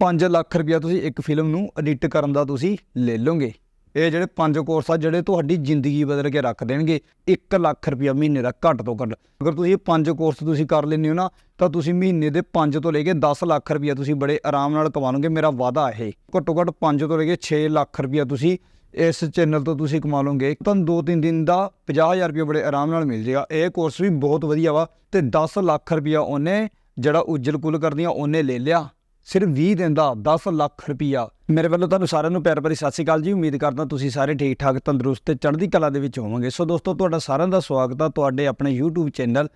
5 ਲੱਖ ਰੁਪਇਆ ਤੁਸੀਂ ਇੱਕ ਫਿਲਮ ਨੂੰ ਐਡਿਟ ਕਰਨ ਦਾ ਤੁਸੀਂ ਲੈ ਲਓਗੇ। ਇਹ ਜਿਹੜੇ ਪੰਜ ਕੋਰਸ ਆ, ਜਿਹੜੇ ਤੁਹਾਡੀ ਜ਼ਿੰਦਗੀ ਬਦਲ ਕੇ ਰੱਖ ਦੇਣਗੇ 1 ਲੱਖ ਰੁਪਇਆ ਮਹੀਨੇ ਦਾ ਘੱਟ ਤੋਂ ਘੱਟ। ਅਗਰ ਤੁਸੀਂ ਇਹ ਪੰਜ ਕੋਰਸ ਤੁਸੀਂ ਕਰ ਲੈਂਦੇ ਹੋ ਨਾ, ਤਾਂ ਤੁਸੀਂ ਮਹੀਨੇ ਦੇ 5 ਤੋਂ ਲੈ ਕੇ 10 ਲੱਖ ਰੁਪਇਆ ਤੁਸੀਂ ਬੜੇ ਆਰਾਮ ਨਾਲ ਕਮਾ ਲਓਗੇ ਮੇਰਾ ਵਾਅਦਾ ਇਹ। ਘੱਟੋ ਘੱਟ 5 ਤੋਂ ਲੈ ਕੇ 6 ਲੱਖ ਰੁਪਇਆ ਤੁਸੀਂ ਇਸ ਚੈਨਲ ਤੋਂ ਤੁਸੀਂ ਕਮਾ ਲਓਗੇ। ਤੁਹਾਨੂੰ 2-3 ਦਿਨ ਦਾ 50000 ਰੁਪਇਆ ਬੜੇ ਆਰਾਮ ਨਾਲ ਮਿਲ ਜੇਗਾ ਇਹ ਕੋਰਸ ਵੀ ਬਹੁਤ ਵਧੀਆ ਵਾ ਤੇ 10 ਲੱਖ ਰੁਪਇਆ ਉਹਨੇ ਜਿਹੜਾ ਉਜਲ ਕੁਲ ਕਰਦੀਆਂ, ਉਹਨੇ ਲੈ ਲਿਆ। ਸਿਰਫ 20 ਦਿਨ ਦਾ 10 ਲੱਖ ਰੁਪਇਆ ਮੇਰੇ ਵੱਲੋਂ ਤੁਹਾਨੂੰ ਸਾਰਿਆਂ ਨੂੰ ਪਿਆਰ ਭਰੀ ਸਤਿ ਸ਼੍ਰੀ ਅਕਾਲ ਜੀ। ਉਮੀਦ ਕਰਦਾ ਤੁਸੀਂ ਸਾਰੇ ਠੀਕ ਠਾਕ ਤੰਦਰੁਸਤ ਤੇ ਚੜ੍ਹਦੀ ਕਲਾ ਦੇ ਵਿੱਚ ਹੋਵੋਗੇ। ਸੋ ਦੋਸਤੋ, ਤੁਹਾਡਾ ਸਾਰਿਆਂ ਦਾ ਸਵਾਗਤ ਆ ਤੁਹਾਡੇ ਆਪਣੇ YouTube ਚੈਨਲ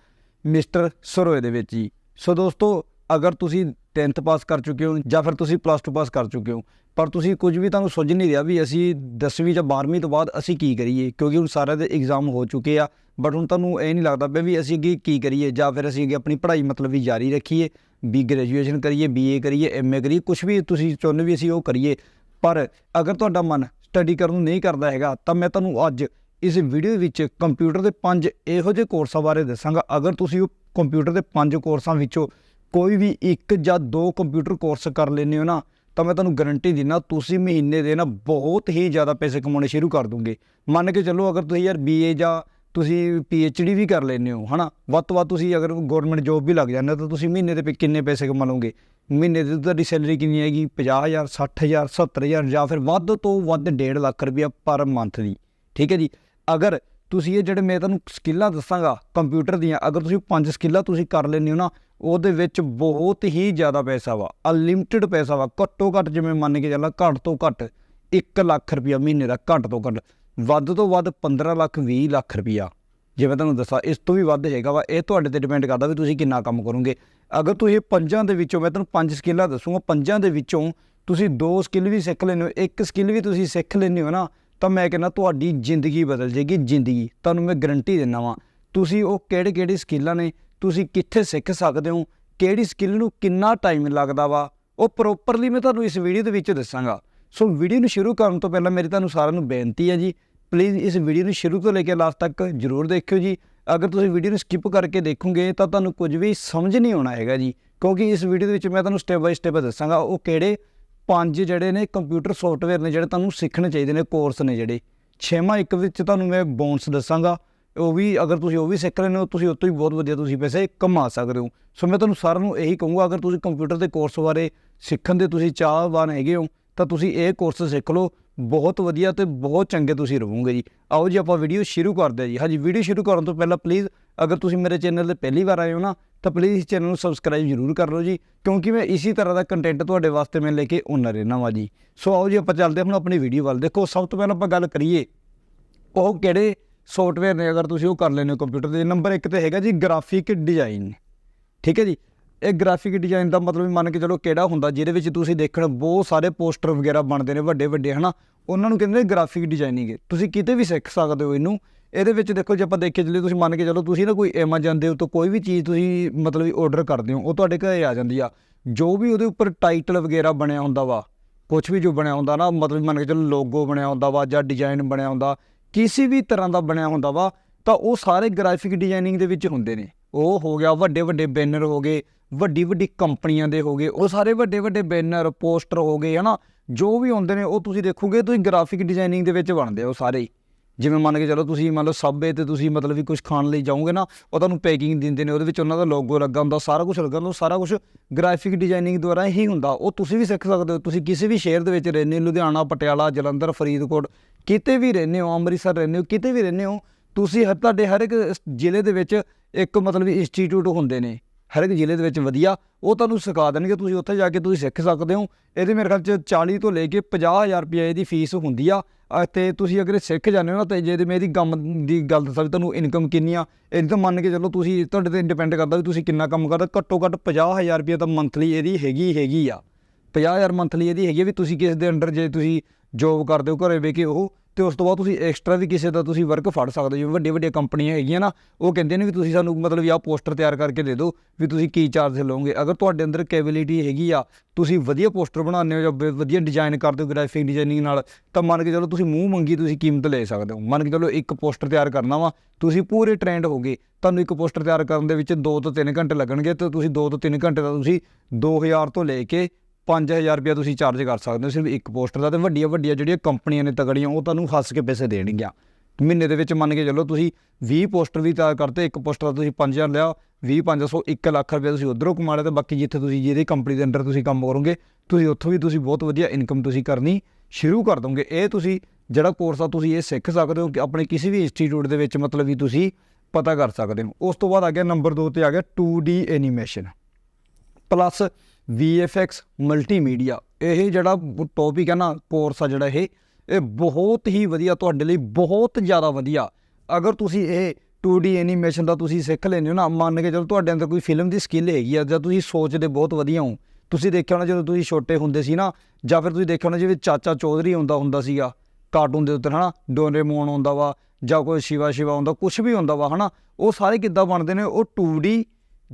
ਮਿਸਟਰ ਸਰੋਏ ਦੇ ਵਿੱਚ ਜੀ। ਸੋ ਦੋਸਤੋ, ਅਗਰ ਤੁਸੀਂ 10th ਪਾਸ ਕਰ ਚੁੱਕੇ ਹੋ ਜਾਂ ਫਿਰ ਤੁਸੀਂ ਪਲੱਸ 2 ਪਾਸ ਕਰ ਚੁੱਕੇ ਹੋ, ਪਰ ਤੁਸੀਂ ਕੁਝ ਵੀ ਤੁਹਾਨੂੰ ਸੁੱਝ ਨਹੀਂ ਰਿਹਾ ਵੀ ਅਸੀਂ 10ਵੀਂ ਜਾਂ 12ਵੀਂ ਤੋਂ ਬਾਅਦ ਅਸੀਂ ਕੀ ਕਰੀਏ, ਕਿਉਂਕਿ ਹੁਣ ਸਾਰਿਆਂ ਦੇ ਐਗਜ਼ਾਮ ਹੋ ਚੁੱਕੇ ਆ ਬਟ ਹੁਣ ਤੁਹਾਨੂੰ ਇਹ ਨਹੀਂ ਲੱਗਦਾ ਪਿਆ ਵੀ ਅਸੀਂ ਅੱਗੇ ਕੀ ਕਰੀਏ ਜਾਂ ਫਿਰ ਅਸੀਂ ਅੱਗੇ ਆਪਣੀ ਪੜ੍ਹਾਈ ਮਤਲਬ ਵੀ ਜਾਰੀ ਰੱਖੀਏ। ਵੀ ਗ੍ਰੈਜੂਏਸ਼ਨ ਕਰੀਏ ਬੀਏ ਕਰੀਏ ਐਮਏ ਕਰੀਏ ਕੁਝ ਵੀ ਤੁਸੀਂ ਚਾਹੁੰਦੇ ਵੀ ਅਸੀਂ ਉਹ ਕਰੀਏ। ਪਰ ਅਗਰ ਤੁਹਾਡਾ ਮਨ ਸਟੱਡੀ ਕਰਨ ਨੂੰ ਨਹੀਂ ਕਰਦਾ ਹੈਗਾ, ਤਾਂ ਮੈਂ ਤੁਹਾਨੂੰ ਅੱਜ ਇਸ ਵੀਡੀਓ ਵਿੱਚ ਕੰਪਿਊਟਰ ਦੇ ਪੰਜ ਇਹੋ ਜਿਹੇ ਕੋਰਸਾਂ ਬਾਰੇ ਦੱਸਾਂਗਾ। ਅਗਰ ਤੁਸੀਂ ਉਹ ਕੰਪਿਊਟਰ ਦੇ ਪੰਜ ਕੋਰਸਾਂ ਵਿੱਚੋਂ ਕੋਈ ਵੀ ਇੱਕ ਜਾਂ ਦੋ ਕੰਪਿਊਟਰ ਕੋਰਸ ਕਰ ਲੈਂਦੇ ਹੋ ਨਾ, ਤਾਂ ਮੈਂ ਤੁਹਾਨੂੰ ਗਾਰੰਟੀ ਦਿੰਦਾ, ਤੁਸੀਂ ਮਹੀਨੇ ਦੇ ਨਾ ਬਹੁਤ ਹੀ ਜ਼ਿਆਦਾ ਪੈਸੇ ਕਮਾਉਣੇ ਸ਼ੁਰੂ ਕਰ ਦੋਗੇ। ਮੰਨ ਕੇ ਚੱਲੋ, ਅਗਰ ਤੁਸੀਂ ਯਾਰ ਬੀਏ ਜਾਂ ਤੁਸੀਂ ਪੀਐਚਡੀ ਵੀ ਕਰ ਲੈਂਦੇ ਹੋ, ਹਨਾ? ਵੱਧ ਤੋਂ ਵੱਧ ਤੁਸੀਂ ਅਗਰ ਗਵਰਨਮੈਂਟ ਜੋਬ ਵੀ ਲੱਗ ਜਾਂਦੇ ਹੋ, ਤਾਂ ਤੁਸੀਂ ਮਹੀਨੇ ਦੇ ਵਿੱਚ ਕਿੰਨੇ ਪੈਸੇ ਕਮਾ ਲਓਗੇ? ਮਹੀਨੇ ਦੀ ਤੁਹਾਡੀ ਸੈਲਰੀ ਕਿੰਨੀ ਹੈਗੀ 50000 60000 70000 ਜਾਂ ਫਿਰ ਵੱਧ ਤੋਂ ਵੱਧ 1.5 ਲੱਖ ਰੁਪਇਆ ਪਰ ਮੰਥ ਦੀ, ਠੀਕ ਹੈ ਜੀ? ਅਗਰ ਤੁਸੀਂ ਇਹ ਜਿਹੜੇ ਮੈਂ ਤੁਹਾਨੂੰ ਸਕਿੱਲਾਂ ਦੱਸਾਂਗਾ ਕੰਪਿਊਟਰ ਦੀਆਂ, ਅਗਰ ਤੁਸੀਂ ਪੰਜ ਸਕਿੱਲਾਂ ਤੁਸੀਂ ਕਰ ਲੈਂਦੇ ਹੋ ਨਾ, ਉਹਦੇ ਵਿੱਚ ਬਹੁਤ ਹੀ ਜ਼ਿਆਦਾ ਪੈਸਾ ਵਾ ਅਨਲਿਮਿਟਿਡ ਪੈਸਾ ਵਾ, ਘੱਟੋ ਘੱਟ ਜਿਵੇਂ ਮੰਨ ਕੇ ਚੱਲਾਂ ਘੱਟ ਤੋਂ ਘੱਟ 1 ਲੱਖ ਰੁਪਇਆ ਮਹੀਨੇ ਦਾ ਘੱਟ ਤੋਂ ਘੱਟ। ਵੱਧ ਤੋਂ ਵੱਧ 15 ਲੱਖ 20 ਲੱਖ ਰੁਪਇਆ ਮੈਂ ਤੁਹਾਨੂੰ ਦੱਸਾਂ, ਇਸ ਤੋਂ ਵੀ ਵੱਧ ਹੈਗਾ ਵਾ। ਇਹ ਤੁਹਾਡੇ ਤੇ ਡਿਪੈਂਡ ਕਰਦਾ ਵੀ ਤੁਸੀਂ ਕਿੰਨਾ ਕੰਮ ਕਰੋਗੇ। ਅਗਰ ਤੁਸੀਂ ਪੰਜਾਂ ਦੇ ਵਿੱਚੋਂ, ਮੈਂ ਤੁਹਾਨੂੰ ਪੰਜ ਸਕਿੱਲਾਂ ਦੱਸੂਗਾ, ਪੰਜਾਂ ਦੇ ਵਿੱਚੋਂ ਤੁਸੀਂ ਦੋ ਸਕਿੱਲ ਵੀ ਸਿੱਖ ਲੈਂਦੇ ਹੋ, ਇੱਕ ਸਕਿੱਲ ਵੀ ਤੁਸੀਂ ਸਿੱਖ ਲੈਂਦੇ ਹੋ ਨਾ, ਤਾਂ ਮੈਂ ਕਹਿੰਦਾ ਤੁਹਾਡੀ ਜ਼ਿੰਦਗੀ ਬਦਲ ਜੇਗੀ ਜ਼ਿੰਦਗੀ। ਤੁਹਾਨੂੰ ਮੈਂ ਗਰੰਟੀ ਦਿੰਦਾ ਵਾਂ। ਤੁਸੀਂ ਉਹ ਕਿਹੜੇ ਕਿਹੜੀ ਸਕਿੱਲਾਂ ਨੇ, ਤੁਸੀਂ ਕਿੱਥੇ ਸਿੱਖ ਸਕਦੇ ਹੋ, ਕਿਹੜੀ ਸਕਿੱਲ ਨੂੰ ਕਿੰਨਾ ਟਾਈਮ ਲੱਗਦਾ ਵਾ, ਉਹ ਪ੍ਰੋਪਰਲੀ ਮੈਂ ਤੁਹਾਨੂੰ ਇਸ ਵੀਡੀਓ ਦੇ ਵਿੱਚ ਦੱਸਾਂਗਾ। ਸੋ ਵੀਡੀਓ ਨੂੰ ਸ਼ੁਰੂ ਕਰਨ ਤੋਂ ਪਹਿਲਾਂ ਮੇਰੀ ਤੁਹਾਨੂੰ ਸਾਰਿਆਂ ਨੂੰ ਬੇਨਤੀ ਹੈ ਜੀ ਪਲੀਜ਼ ਇਸ ਵੀਡੀਓ ਨੂੰ ਸ਼ੁਰੂ ਤੋਂ ਲੈ ਕੇ ਲਾਸਟ ਤੱਕ ਜਰੂਰ ਦੇਖਿਓ ਜੀ। ਅਗਰ ਤੁਸੀਂ ਵੀਡੀਓ ਨੂੰ ਸਕਿਪ ਕਰਕੇ ਦੇਖੋਗੇ ਤਾਂ ਤੁਹਾਨੂੰ ਕੁਝ ਵੀ ਸਮਝ ਨਹੀਂ ਆਉਣਾ ਹੈਗਾ ਜੀ, ਕਿਉਂਕਿ ਇਸ ਵੀਡੀਓ ਦੇ ਵਿੱਚ ਮੈਂ ਤੁਹਾਨੂੰ ਸਟੈਪ ਬਾਈ ਸਟੈਪ ਦੱਸਾਂਗਾ ਉਹ ਕਿਹੜੇ ਪੰਜ ਜਿਹੜੇ ਨੇ ਕੰਪਿਊਟਰ ਸੌਫਟਵੇਅਰ ਨੇ ਜਿਹੜੇ ਤੁਹਾਨੂੰ ਸਿੱਖਣੇ ਚਾਹੀਦੇ ਨੇ ਕੋਰਸ ਨੇ ਜਿਹੜੇ। ਛੇਵਾਂ ਇੱਕ ਵਿੱਚ ਤੁਹਾਨੂੰ ਮੈਂ ਬੋਨਸ ਦੱਸਾਂਗਾ, ਉਹ ਵੀ ਅਗਰ ਤੁਸੀਂ ਉਹ ਵੀ ਸਿੱਖ ਰਹੇ ਹੋ, ਤੁਸੀਂ ਉਹ ਤੋਂ ਵੀ ਬਹੁਤ ਵਧੀਆ ਤੁਸੀਂ ਪੈਸੇ ਕਮਾ ਸਕਦੇ ਹੋ। ਸੋ ਮੈਂ ਤੁਹਾਨੂੰ ਸਾਰਿਆਂ ਨੂੰ ਇਹੀ ਕਹੂੰਗਾ, ਅਗਰ ਤੁਸੀਂ ਕੰਪਿਊਟਰ ਦੇ ਕੋਰਸ ਬਾਰੇ ਸਿੱਖਣ ਦੇ ਤੁਸੀਂ ਚਾਹਵਾਨ ਹੈਗੇ ਹੋ ਤਾਂ ਤੁਸੀਂ ਇਹ ਕੋਰਸ ਸਿੱਖ ਲਓ। ਬਹੁਤ ਵਧੀਆ ਤੇ ਬਹੁਤ ਚੰਗੇ ਤੁਸੀਂ ਰਹੋਗੇ ਜੀ। ਆਓ ਜੀ ਆਪਾਂ ਵੀਡੀਓ ਸ਼ੁਰੂ ਕਰਦੇ ਹਾਂ ਜੀ। ਹਾਂਜੀ ਵੀਡੀਓ ਸ਼ੁਰੂ ਕਰਨ ਤੋਂ ਪਹਿਲਾਂ ਪਲੀਜ਼ ਅਗਰ ਤੁਸੀਂ ਮੇਰੇ ਚੈਨਲ ਤੇ ਪਹਿਲੀ ਵਾਰ ਆਏ ਹੋ ਨਾ, ਤਾਂ ਪਲੀਜ਼ ਇਸ ਚੈਨਲ ਨੂੰ ਸਬਸਕ੍ਰਾਈਬ ਜ਼ਰੂਰ ਕਰ ਲਓ ਜੀ। ਕਿਉਂਕਿ ਮੈਂ ਇਸੇ ਤਰ੍ਹਾਂ ਦਾ ਕੰਟੈਂਟ ਤੁਹਾਡੇ ਵਾਸਤੇ ਮੈਂ ਲੈ ਕੇ ਆਉਣਾ ਰਹਿਣਾ ਵਾ ਜੀ। ਸੋ ਆਓ ਜੀ ਆਪਾਂ ਚੱਲਦੇ ਹਾਂ ਹੁਣ ਆਪਣੀ ਵੀਡੀਓ ਵੱਲ। ਦੇਖੋ, ਸਭ ਤੋਂ ਪਹਿਲਾਂ ਆਪਾਂ ਗੱਲ ਕਰੀਏ, ਉਹ ਕਿਹੜੇ ਸੌਫਟਵੇਅਰ ਨੇ? ਅਗਰ ਤੁਸੀਂ ਉਹ ਕਰ ਲੈਣੇ ਹੋ ਕੰਪਿਊਟਰ ਦੇ। ਨੰਬਰ 1 ਤੇ ਹੈਗਾ ਜੀ ਗ੍ਰਾਫਿਕ ਡਿਜ਼ਾਈਨ ਠੀਕ ਹੈ ਜੀ? ਇਹ ਗ੍ਰਾਫਿਕ ਡਿਜ਼ਾਈਨ ਦਾ ਮਤਲਬ ਮੰਨ ਕੇ ਚਲੋ ਕਿਹੜਾ ਹੁੰਦਾ, ਜਿਹਦੇ ਵਿੱਚ ਤੁਸੀਂ ਦੇਖਣ ਬਹੁਤ ਸਾਰੇ ਪੋਸਟਰ ਵਗੈਰਾ ਬਣਦੇ ਨੇ ਵੱਡੇ ਵੱਡੇ, ਹਨਾ? ਉਹਨਾਂ ਨੂੰ ਕਹਿੰਦੇ ਨੇ ਗ੍ਰਾਫਿਕ ਡਿਜ਼ਾਈਨਿੰਗ ਤੁਸੀਂ ਕਿਤੇ ਵੀ ਸਿੱਖ ਸਕਦੇ ਹੋ ਇਹਨੂੰ। ਇਹਦੇ ਵਿੱਚ ਦੇਖੋ ਜੇ ਆਪਾਂ ਦੇਖੇ ਚੱਲੇ ਤੁਸੀਂ ਮੰਨ ਕੇ ਚਲੋ ਤੁਸੀਂ ਨਾ ਕੋਈ ਐਮਾਜ਼ਨ ਦੇ ਉੱਤੋਂ ਕੋਈ ਵੀ ਚੀਜ਼ ਤੁਸੀਂ ਮਤਲਬ ਵੀ ਆਰਡਰ ਕਰਦੇ ਹੋ, ਉਹ ਤੁਹਾਡੇ ਘਰੇ ਆ ਜਾਂਦੀ ਆ। ਜੋ ਵੀ ਉਹਦੇ ਉੱਪਰ ਟਾਈਟਲ ਵਗੈਰਾ ਬਣਿਆ ਹੁੰਦਾ ਵਾ ਕੁਝ ਵੀ ਜੋ ਬਣਿਆ ਹੁੰਦਾ ਨਾ, ਮਤਲਬ ਮੰਨ ਕੇ ਚਲੋ ਲੋਗੋ ਬਣਿਆ ਹੁੰਦਾ ਵਾ ਜਾਂ ਡਿਜ਼ਾਈਨ ਬਣਿਆ ਹੁੰਦਾ, ਕਿਸੇ ਵੀ ਤਰ੍ਹਾਂ ਦਾ ਬਣਿਆ ਹੁੰਦਾ ਵਾ, ਤਾਂ ਉਹ ਸਾਰੇ ਗ੍ਰਾਫਿਕ ਡਿਜ਼ਾਈਨਿੰਗ ਦੇ ਵਿੱਚ ਹੁੰਦੇ ਨੇ। ਉਹ ਹੋ ਗਿਆ ਵੱਡੇ ਵੱਡੇ ਬੈਨਰ ਹੋ ਗਏ ਵੱਡੀ ਵੱਡੀ ਕੰਪਨੀਆਂ ਦੇ ਹੋ ਗਏ, ਉਹ ਸਾਰੇ ਵੱਡੇ ਵੱਡੇ ਬੈਨਰ, ਪੋਸਟਰ ਹੋ ਗਏ, ਹਨਾ? ਜੋ ਵੀ ਹੁੰਦੇ ਨੇ, ਉਹ ਤੁਸੀਂ ਦੇਖੋਗੇ, ਤੁਸੀਂ ਗ੍ਰਾਫਿਕ ਡਿਜ਼ਾਈਨਿੰਗ ਦੇ ਵਿੱਚ ਬਣਦੇ ਹੋ ਸਾਰੇ ਹੀ। ਜਿਵੇਂ ਮੰਨ ਕੇ ਚਲੋ, ਤੁਸੀਂ ਮੰਨ ਲਓ ਸਾਬੇ ਤੇ ਤੁਸੀਂ ਮਤਲਬ ਵੀ ਕੁਝ ਖਾਣ ਲਈ ਜਾਓਗੇ ਨਾ, ਉਹ ਤੁਹਾਨੂੰ ਪੈਕਿੰਗ ਦਿੰਦੇ ਨੇ, ਉਹਦੇ ਵਿੱਚ ਉਹਨਾਂ ਦਾ ਲੋਗੋ ਲੱਗਾ ਹੁੰਦਾ, ਸਾਰਾ ਕੁਝ ਲੱਗਾ ਹੁੰਦਾ ਸਾਰਾ ਕੁਝ ਗ੍ਰਾਫਿਕ ਡਿਜ਼ਾਈਨਿੰਗ ਦੁਆਰਾ ਹੀ ਹੁੰਦਾ। ਉਹ ਤੁਸੀਂ ਵੀ ਸਿੱਖ ਸਕਦੇ ਹੋ, ਤੁਸੀਂ ਕਿਸੇ ਵੀ ਸ਼ਹਿਰ ਦੇ ਵਿੱਚ ਰਹਿੰਦੇ ਹੋ, ਲੁਧਿਆਣਾ, ਪਟਿਆਲਾ, ਜਲੰਧਰ, ਫਰੀਦਕੋਟ, ਕਿਤੇ ਵੀ ਰਹਿੰਦੇ ਹੋ, ਅੰਮ੍ਰਿਤਸਰ ਰਹਿੰਦੇ ਹੋ, ਕਿਤੇ ਵੀ ਰਹਿੰਦੇ ਹੋ, ਤੁਸੀਂ ਹਰ ਤੁਹਾਡੇ ਹਰ ਇੱਕ ਜ਼ਿਲ੍ਹੇ ਦੇ ਵਿੱਚ ਇੱਕ ਮਤਲਬ ਇੰਸਟੀਚਿਊਟ ਹੁੰਦੇ ਨੇ। ਹਰ ਇੱਕ ਜ਼ਿਲ੍ਹੇ ਦੇ ਵਿੱਚ ਵਧੀਆ, ਉਹ ਤੁਹਾਨੂੰ ਸਿਖਾ ਦੇਣਗੇ, ਤੁਸੀਂ ਉੱਥੇ ਜਾ ਕੇ ਤੁਸੀਂ ਸਿੱਖ ਸਕਦੇ ਹੋ। ਇਹਦੇ ਮੇਰੇ ਖਿਆਲ ਚ 40 ਤੋਂ ਲੈ ਕੇ 50000 ਰੁਪਏ ਇਹਦੀ ਫੀਸ ਹੁੰਦੀ ਆ, ਅਤੇ ਤੁਸੀਂ ਅਗਰ ਸਿੱਖ ਜਾਂਦੇ ਹੋ ਨਾ, ਤੇ ਜੇ ਤੇ ਮੇਰੀ ਕੰਮ ਦੀ ਗੱਲ ਦੱਸਾਂ ਵੀ ਤੁਹਾਨੂੰ ਇਨਕਮ ਕਿੰਨੀ ਆ, ਇਹ ਤਾਂ ਮੰਨ ਕੇ ਚੱਲੋ ਤੁਸੀਂ ਤੁਹਾਡੇ ਤੇ ਡਿਪੈਂਡ ਕਰਦਾ ਵੀ ਤੁਸੀਂ ਕਿੰਨਾ ਕੰਮ ਕਰਦੇ, ਘੱਟੋ ਘੱਟ 50000 ਰੁਪਏ ਤਾਂ ਮੰਥਲੀ ਇਹਦੀ ਹੈਗੀ ਹੈਗੀ ਆ। 50000 ਮੰਥਲੀ ਇਹਦੀ ਹੈਗੀ ਆ ਵੀ ਤੁਸੀਂ ਕਿਸ ਦੇ ਅੰਡਰ ਜੇ ਤੁਸੀਂ ਜੋਬ ਕਰਦੇ ਹੋ, ਘਰੇ ਬਹਿ ਕੇ ਉਹ ਤੇ ਉਸ ਤੋਂ ਬਾਅਦ ਤੁਸੀਂ ਐਕਸਟਰਾ ਵੀ ਕਿਸੇ ਦਾ ਤੁਸੀਂ ਵਰਕ ਫੜ ਸਕਦੇ ਹੋ, ਜਿਵੇਂ ਵੱਡੇ ਵੱਡੀਆਂ ਕੰਪਨੀਆਂ ਹੈਗੀਆਂ ਨਾ, ਉਹ ਕਹਿੰਦੇ ਨੇ ਵੀ ਤੁਸੀਂ ਸਾਨੂੰ ਮਤਲਬ ਆਹ ਪੋਸਟਰ ਤਿਆਰ ਕਰਕੇ ਦੇ ਦਿਓ ਵੀ ਤੁਸੀਂ ਕੀ ਚਾਰਜ ਲਓਗੇ। ਅਗਰ ਤੁਹਾਡੇ ਅੰਦਰ ਕੈਪੇਬਿਲਿਟੀ ਹੈਗੀ ਆ, ਤੁਸੀਂ ਵਧੀਆ ਪੋਸਟਰ ਬਣਾਉਂਦੇ ਹੋ ਜਾਂ ਵਧੀਆ ਡਿਜ਼ਾਈਨ ਕਰਦੇ ਹੋ ਗ੍ਰਾਫਿਕ ਡਿਜ਼ਾਈਨਿੰਗ ਨਾਲ, ਤਾਂ ਮੰਨ ਕੇ ਚਲੋ ਤੁਸੀਂ ਮੂੰਹ ਮੰਗੀ ਤੁਸੀਂ ਕੀਮਤ ਲੈ ਸਕਦੇ ਹੋ। ਮੰਨ ਕੇ ਚਲੋ ਇੱਕ ਪੋਸਟਰ ਤਿਆਰ ਕਰਨਾ ਵਾ, ਤੁਸੀਂ ਪੂਰੇ ਟ੍ਰੈਂਡ ਹੋਗੇ ਤੁਹਾਨੂੰ ਇੱਕ ਪੋਸਟਰ ਤਿਆਰ ਕਰਨ ਦੇ ਵਿੱਚ 2 ਤੋਂ 3 ਘੰਟੇ ਲੱਗਣਗੇ ਤੇ ਤੁਸੀਂ 2 ਤੋਂ 3 ਘੰਟੇ ਦਾ ਤੁਸੀਂ 2000 ਤੋਂ ਲੈ ਕੇ 5000 ਰੁਪਏ ਤੁਸੀਂ ਚਾਰਜ ਕਰ ਸਕਦੇ ਹੋ, ਸਿਰਫ ਇੱਕ ਪੋਸਟਰ ਦਾ ਤੇ ਵੱਡੀਆਂ ਵੱਡੀਆਂ ਜਿਹੜੀਆਂ ਕੰਪਨੀਆਂ ਨੇ ਤਗੜੀਆਂ, ਉਹ ਤੁਹਾਨੂੰ ਹੱਸ ਕੇ ਪੈਸੇ ਦੇਣਗੀਆਂ। ਮਹੀਨੇ ਦੇ ਵਿੱਚ ਮੰਨ ਕੇ ਚੱਲੋ ਤੁਸੀਂ 20 ਪੋਸਟਰ ਵੀ ਤਿਆਰ ਕਰਤੇ, ਇੱਕ ਪੋਸਟਰ ਦਾ ਤੁਸੀਂ 5000 ਲਿਆ 20 500 1 ਲੱਖ ਰੁਪਏ ਤੁਸੀਂ ਉਧਰੋਂ ਕਮਾ ਲਿਆ ਤੇ ਬਾਕੀ ਜਿੱਥੇ ਤੁਸੀਂ ਜਿਹਦੀ ਕੰਪਨੀ ਦੇ ਅੰਡਰ ਤੁਸੀਂ ਕੰਮ ਕਰੋਗੇ, ਤੁਸੀਂ ਉੱਥੋਂ ਵੀ ਤੁਸੀਂ ਬਹੁਤ ਵਧੀਆ ਇਨਕਮ ਤੁਸੀਂ ਕਰਨੀ ਸ਼ੁਰੂ ਕਰ ਦੋਗੇ। ਇਹ ਤੁਸੀਂ ਜਿਹੜਾ ਕੋਰਸ ਆ, ਤੁਸੀਂ ਇਹ ਸਿੱਖ ਸਕਦੇ ਹੋ ਕਿ ਆਪਣੇ ਕਿਸੇ ਵੀ ਇੰਸਟੀਚਿਊਟ ਦੇ ਵਿੱਚ ਮਤਲਬ ਵੀ ਤੁਸੀਂ ਪਤਾ ਕਰ ਸਕਦੇ ਹੋ। ਉਸ ਤੋਂ ਬਾਅਦ ਆ ਗਿਆ ਨੰਬਰ 2 ਤੇ ਆ ਗਿਆ 2D animation plus VFX multimedia ਇਹ ਜਿਹੜਾ ਟੌਪਿਕ ਹੈ ਨਾ ਕੋਰਸ ਆ ਜਿਹੜਾ ਇਹ ਇਹ ਬਹੁਤ ਹੀ ਵਧੀਆ ਤੁਹਾਡੇ ਲਈ, ਬਹੁਤ ਜ਼ਿਆਦਾ ਵਧੀਆ। ਅਗਰ ਤੁਸੀਂ ਇਹ 2D ਐਨੀਮੇਸ਼ਨ ਦਾ ਤੁਸੀਂ ਸਿੱਖ ਲੈਂਦੇ ਹੋ ਨਾ, ਮੰਨ ਕੇ ਚਲੋ ਤੁਹਾਡੇ ਅੰਦਰ ਕੋਈ ਫਿਲਮ ਦੀ ਸਕਿੱਲ ਹੈਗੀ ਆ, ਜਾਂ ਤੁਸੀਂ ਸੋਚਦੇ ਬਹੁਤ ਵਧੀਆ ਹੋ। ਤੁਸੀਂ ਦੇਖਿਆ ਹੋਣਾ ਜਦੋਂ ਤੁਸੀਂ ਛੋਟੇ ਹੁੰਦੇ ਸੀ ਨਾ, ਜਾਂ ਫਿਰ ਤੁਸੀਂ ਦੇਖਿਆ ਹੋਣਾ ਜਿਵੇਂ ਚਾਚਾ ਚੌਧਰੀ ਹੁੰਦਾ ਹੁੰਦਾ ਸੀਗਾ ਕਾਰਟੂਨ ਦੇ ਉੱਤੇ ਹਨਾ ਡੋਰੇਮੋਨ ਹੁੰਦਾ ਵਾ, ਜਾਂ ਕੋਈ ਸ਼ਿਵਾ ਸ਼ਿਵਾ ਹੁੰਦਾ ਕੁਝ ਵੀ ਹੁੰਦਾ ਵਾ ਹਨਾ, ਉਹ ਸਾਰੇ ਕਿੱਦਾਂ ਬਣਦੇ ਨੇ, ਉਹ 2D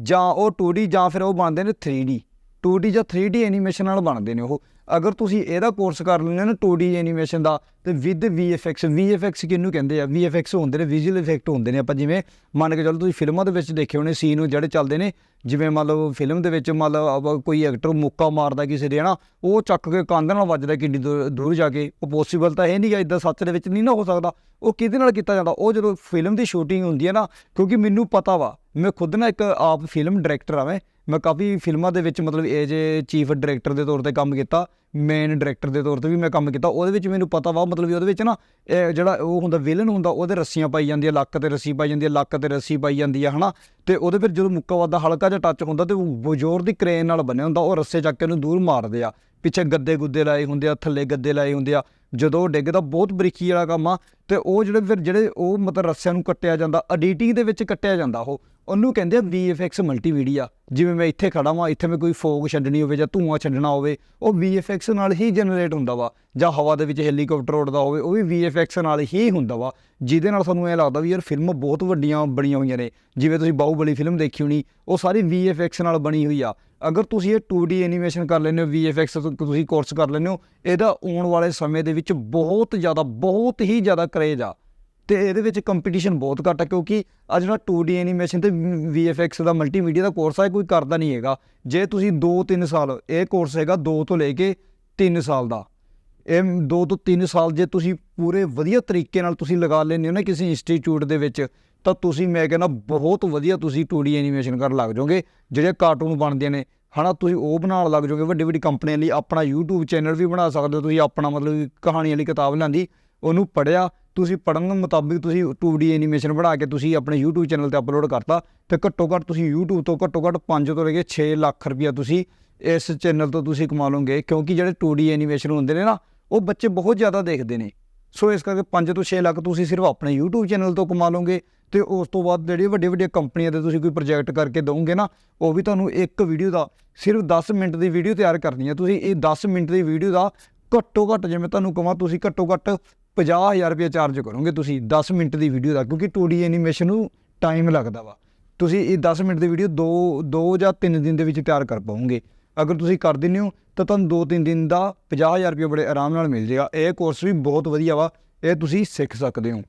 ਜਾਂ ਉਹ 2D ਜਾਂ ਫਿਰ ਉਹ ਬਣਦੇ ਨੇ 3D 2D ਜਾਂ 3D ਐਨੀਮੇਸ਼ਨ ਨਾਲ ਬਣਦੇ ਨੇ ਉਹ। ਅਗਰ ਤੁਸੀਂ ਇਹਦਾ ਕੋਰਸ ਕਰ ਲੈਂਦੇ ਹੋ ਨਾ 2D ਐਨੀਮੇਸ਼ਨ ਦਾ, ਤੇ ਵਿਦ VFX VFX ਕਿਹਨੂੰ ਕਹਿੰਦੇ ਆ? VFX ਹੁੰਦੇ ਨੇ ਵਿਜ਼ੂਅਲ ਇਫੈਕਟ ਹੁੰਦੇ ਨੇ। ਆਪਾਂ ਜਿਵੇਂ ਮੰਨ ਕੇ ਚੱਲੋ ਤੁਸੀਂ ਫਿਲਮਾਂ ਦੇ ਵਿੱਚ ਦੇਖੇ ਹੋਣੇ ਸੀਨ ਜਿਹੜੇ ਚੱਲਦੇ ਨੇ, ਜਿਵੇਂ ਮੰਨ ਲਓ ਫਿਲਮ ਦੇ ਵਿੱਚ ਮੰਨ ਲਓ ਕੋਈ ਐਕਟਰ ਮੁੱਕਾ ਮਾਰਦਾ ਕਿਸੇ ਦੇ, ਹਨਾ? ਉਹ ਚੱਕ ਕੇ ਕੰਧ ਨਾਲ ਵੱਜਦਾ ਕਿੰਨੀ ਦੂਰ ਦੂਰ ਜਾ ਕੇ। ਉਹ ਪੋਸੀਬਲ ਤਾਂ ਇਹ ਨਹੀਂ ਗਾ ਇਦਾਂ ਸੱਚ ਦੇ ਵਿੱਚ ਨਹੀਂ ਨਾ ਹੋ ਸਕਦਾ। ਉਹ ਕਿਹਦੇ ਨਾਲ ਕੀਤਾ ਜਾਂਦਾ? ਉਹ ਜਦੋਂ ਫਿਲਮ ਦੀ ਸ਼ੂਟਿੰਗ ਹੁੰਦੀ ਹੈ ਨਾ, ਕਿਉਂਕਿ ਮੈਨੂੰ ਪਤਾ ਵਾ, ਮੈਂ ਖੁਦ ਨਾ ਇੱਕ ਆਪ ਫਿਲਮ ਡਾਇਰੈਕਟਰ ਆ ਮੈਂ ਕਾਫੀ ਫਿਲਮਾਂ ਦੇ ਵਿੱਚ ਮਤਲਬ ਐਜ ਏ ਚੀਫ ਡਾਇਰੈਕਟਰ ਦੇ ਤੌਰ ਤੇ ਕੰਮ ਕੀਤਾ ਮੇਨ ਡਾਇਰੈਕਟਰ ਦੇ ਤੌਰ ਤੇ ਵੀ ਮੈਂ ਕੰਮ ਕੀਤਾ, ਉਹਦੇ ਵਿੱਚ ਮੈਨੂੰ ਪਤਾ ਵਾ ਮਤਲਬ ਵੀ ਉਹਦੇ ਵਿੱਚ ਨਾ ਇਹ ਜਿਹੜਾ ਉਹ ਹੁੰਦਾ ਵਿਲਨ ਹੁੰਦਾ, ਉਹਦੇ ਰੱਸੀਆਂ ਪਾਈ ਜਾਂਦੀਆਂ, ਲੱਕ ਤੇ ਰੱਸੀ ਪਾਈ ਜਾਂਦੀ ਹੈ ਲੱਕ ਤੇ ਰੱਸੀ ਪਾਈ ਜਾਂਦੀ ਹੈ ਹਨਾ? ਤੇ ਉਹਦੇ ਫਿਰ ਜਦੋਂ ਮੁੱਕਾ ਵੱਧਦਾ, ਹਲਕਾ ਜਿਹਾ ਟੱਚ ਹੁੰਦਾ ਤੇ ਉਹ ਜ਼ੋਰ ਦੀ ਕ੍ਰੇਨ ਨਾਲ ਬਣਿਆ ਹੁੰਦਾ, ਉਹ ਰੱਸੇ ਚੱਕ ਕੇ ਉਹਨੂੰ ਦੂਰ ਮਾਰਦੇ ਆ। ਪਿੱਛੇ ਗੱਦੇ ਗੁੱਦੇ ਲਾਏ ਹੁੰਦੇ ਆ, ਥੱਲੇ ਗੱਦੇ ਲਾਏ ਹੁੰਦੇ ਆ। ਜਦੋਂ ਉਹ ਡਿੱਗਦਾ, ਬਹੁਤ ਬਰੀਕੀ ਵਾਲਾ ਕੰਮ ਆ, ਤੇ ਉਹ ਜਿਹੜੇ ਫਿਰ ਜਿਹੜੇ ਉਹ ਮਤਲਬ ਰੱਸਿਆਂ ਨੂੰ ਕੱਟਿਆ ਜਾਂਦਾ ਐਡੀਟਿੰਗ ਦੇ ਵਿੱਚ ਕੱਟਿਆ ਜਾਂਦਾ ਉਹ। ਉਹਨੂੰ ਕਹਿੰਦੇ ਆ VFX ਮਲਟੀਮੀਡੀਆ ਜਿਵੇਂ ਮੈਂ ਇੱਥੇ ਖੜਾ ਵਾਂ, ਇੱਥੇ ਮੈਂ ਕੋਈ ਫੋਗ ਛੱਡਣੀ ਹੋਵੇ ਜਾਂ ਧੂਆਂ ਛੱਡਣਾ ਹੋਵੇ, ਉਹ VFX ਨਾਲ ਹੀ ਜਨਰੇਟ ਹੁੰਦਾ ਵਾ। ਜਾਂ ਹਵਾ ਦੇ ਵਿੱਚ ਹੈਲੀਕਾਪਟਰ ਉੱਡਦਾ ਹੋਵੇ, ਉਹ ਵੀ VFX ਨਾਲ ਹੀ ਹੁੰਦਾ ਵਾ। ਜਿਹਦੇ ਨਾਲ ਤੁਹਾਨੂੰ ਇਹ ਲੱਗਦਾ ਵੀ ਯਾਰ ਫਿਲਮ ਬਹੁਤ ਵੱਡੀਆਂ ਬਣੀਆਂ ਹੋਈਆਂ ਨੇ। ਜਿਵੇਂ ਤੁਸੀਂ ਬਾਹੂਬਲੀ ਫਿਲਮ ਦੇਖੀ ਹੋਣੀ, ਉਹ ਸਾਰੀ VFX ਨਾਲ ਬਣੀ ਹੋਈ ਆ। ਅਗਰ ਤੁਸੀਂ ਇਹ 2D ਐਨੀਮੇਸ਼ਨ ਕਰ ਲੈਂਦੇ ਹੋ VFX ਤੋਂ ਤੁਸੀਂ ਕੋਰਸ ਕਰ ਲੈਂਦੇ ਹੋ, ਇਹਦਾ ਆਉਣ ਵਾਲੇ ਸਮੇਂ ਦੇ ਵਿੱਚ ਬਹੁਤ ਜ਼ਿਆਦਾ, ਬਹੁਤ ਹੀ ਜ਼ਿਆਦਾ ਕਰੇਜ ਆ। ਤੇ ਇਹਦੇ ਵਿੱਚ ਕੰਪੀਟੀਸ਼ਨ ਬਹੁਤ ਘੱਟ ਹੈ ਕਿਉਂਕਿ ਆ ਜਿਹੜਾ 2D ਐਨੀਮੇਸ਼ਨ ਤੇ VFX ਦਾ ਮਲਟੀਮੀਡੀਆ ਦਾ ਕੋਰਸ ਆ, ਇਹ ਕੋਈ ਕਰਦਾ ਨਹੀਂ ਹੈਗਾ। ਜੇ ਤੁਸੀਂ 2-3 ਸਾਲ, ਇਹ ਕੋਰਸ ਹੈਗਾ 2 ਤੋਂ ਲੈ ਕੇ 3 ਸਾਲ ਦਾ। ਇਹ 2 ਤੋਂ 3 ਸਾਲ ਜੇ ਤੁਸੀਂ ਪੂਰੇ ਵਧੀਆ ਤਰੀਕੇ ਨਾਲ ਤੁਸੀਂ ਲਗਾ ਲੈਂਦੇ ਹੋ ਨਾ ਕਿਸੇ ਇੰਸਟੀਚਿਊਟ ਦੇ ਵਿੱਚ, ਤਾਂ ਤੁਸੀਂ ਮੈਂ ਕਹਿੰਦਾ ਬਹੁਤ ਵਧੀਆ ਤੁਸੀਂ 2D ਐਨੀਮੇਸ਼ਨ ਕਰਨ ਲੱਗ ਜਾਓਗੇ ਜਿਹੜੇ ਕਾਰਟੂਨ ਬਣਦੇ ਨੇ। ਹਨਾ, ਤੁਸੀਂ ਉਹ ਬਣਾਉਣ ਲੱਗ ਜਾਓਗੇ ਵੱਡੀ ਵੱਡੀ ਕੰਪਨੀਆਂ ਲਈ ਆਪਣਾ YouTube ਚੈਨਲ ਵੀ ਬਣਾ ਸਕਦੇ ਹੋ ਤੁਸੀਂ, ਆਪਣਾ ਮਤਲਬ ਕਹਾਣੀ ਵਾਲੀ ਕਿਤਾਬ ਲਿਆਂਦੀ। ਉਹਨੂੰ ਪੜਿਆ ਤੁਸੀਂ ਪੜਨ ਦੇ ਮੁਤਾਬਿਕ ਤੁਸੀਂ 2D ਐਨੀਮੇਸ਼ਨ ਬਣਾ ਕੇ ਤੁਸੀਂ ਆਪਣੇ YouTube ਚੈਨਲ ਤੇ ਅਪਲੋਡ ਕਰਤਾ ਤੇ ਘੱਟੋ ਘੱਟ ਤੁਸੀਂ YouTube ਤੋਂ ਘੱਟੋ ਘੱਟ 5 ਤੋਂ ਲੈ ਕੇ 6 ਲੱਖ ਰੁਪਇਆ ਤੁਸੀਂ ਇਸ ਚੈਨਲ ਤੋਂ ਤੁਸੀਂ ਕਮਾ ਲਓਗੇ, ਕਿਉਂਕਿ ਜਿਹੜੇ 2D ਐਨੀਮੇਸ਼ਨ ਹੁੰਦੇ ਨੇ ਨਾ, ਉਹ ਬੱਚੇ ਬਹੁਤ ਜ਼ਿਆਦਾ ਦੇਖਦੇ ਨੇ। ਸੋ ਇਸ ਕਰਕੇ 5 ਤੋਂ 6 ਲੱਖ ਤੁਸੀਂ ਸਿਰਫ ਆਪਣੇ YouTube ਚੈਨਲ ਤੋਂ ਕਮਾ ਲਓਗੇ ਤੇ ਉਸ ਤੋਂ ਬਾਅਦ ਜਿਹੜੀ ਵੱਡੀ ਵੱਡੀਆਂ ਕੰਪਨੀਆਂ ਦੇ ਤੁਸੀਂ ਕੋਈ ਪ੍ਰੋਜੈਕਟ ਕਰਕੇ ਦੋਗੇ ਨਾ, ਉਹ ਵੀ ਤੁਹਾਨੂੰ ਇੱਕ ਵੀਡੀਓ ਦਾ ਸਿਰਫ 10 ਮਿੰਟ ਦੀ ਵੀਡੀਓ ਤਿਆਰ ਕਰਨੀ ਹੈ। ਤੁਸੀਂ ਇਹ 10 ਮਿੰਟ ਦੀ ਵੀਡੀਓ ਦਾ ਘੱਟੋ ਘੱਟ ਜਿਵੇਂ ਤੁਹਾਨੂੰ ਕਹਾਂ ਤੁਸੀਂ ਘੱਟੋ ਘੱਟ 50000 ਰੁਪਏ ਚਾਰਜ ਕਰੋਗੇ ਤੁਸੀਂ 10 ਮਿੰਟ ਦੀ ਵੀਡੀਓ ਦਾ, ਕਿਉਂਕਿ 2D ਐਨੀਮੇਸ਼ਨ ਨੂੰ ਟਾਈਮ ਲੱਗਦਾ ਵਾ। ਤੁਸੀਂ ਇਹ 10 ਮਿੰਟ ਦੀ ਵੀਡੀਓ 2 2 ਜਾਂ 3 ਦਿਨ ਦੇ ਵਿੱਚ ਤਿਆਰ ਕਰ ਪਾਉਂਗੇ ਅਗਰ ਤੁਸੀਂ ਕਰ ਦਿੰਦੇ ਹੋ, ਤਾਂ ਤੁਹਾਨੂੰ 2-3 ਦਿਨ ਦਾ 50000 ਰੁਪਏ ਬੜੇ ਆਰਾਮ ਨਾਲ ਮਿਲ ਜਾਏਗਾ। ਇਹ ਕੋਰਸ ਵੀ ਬਹੁਤ ਵਧੀਆ ਵਾ, ਇਹ ਤੁਸੀਂ ਸਿੱਖ ਸਕਦੇ ਹੋ।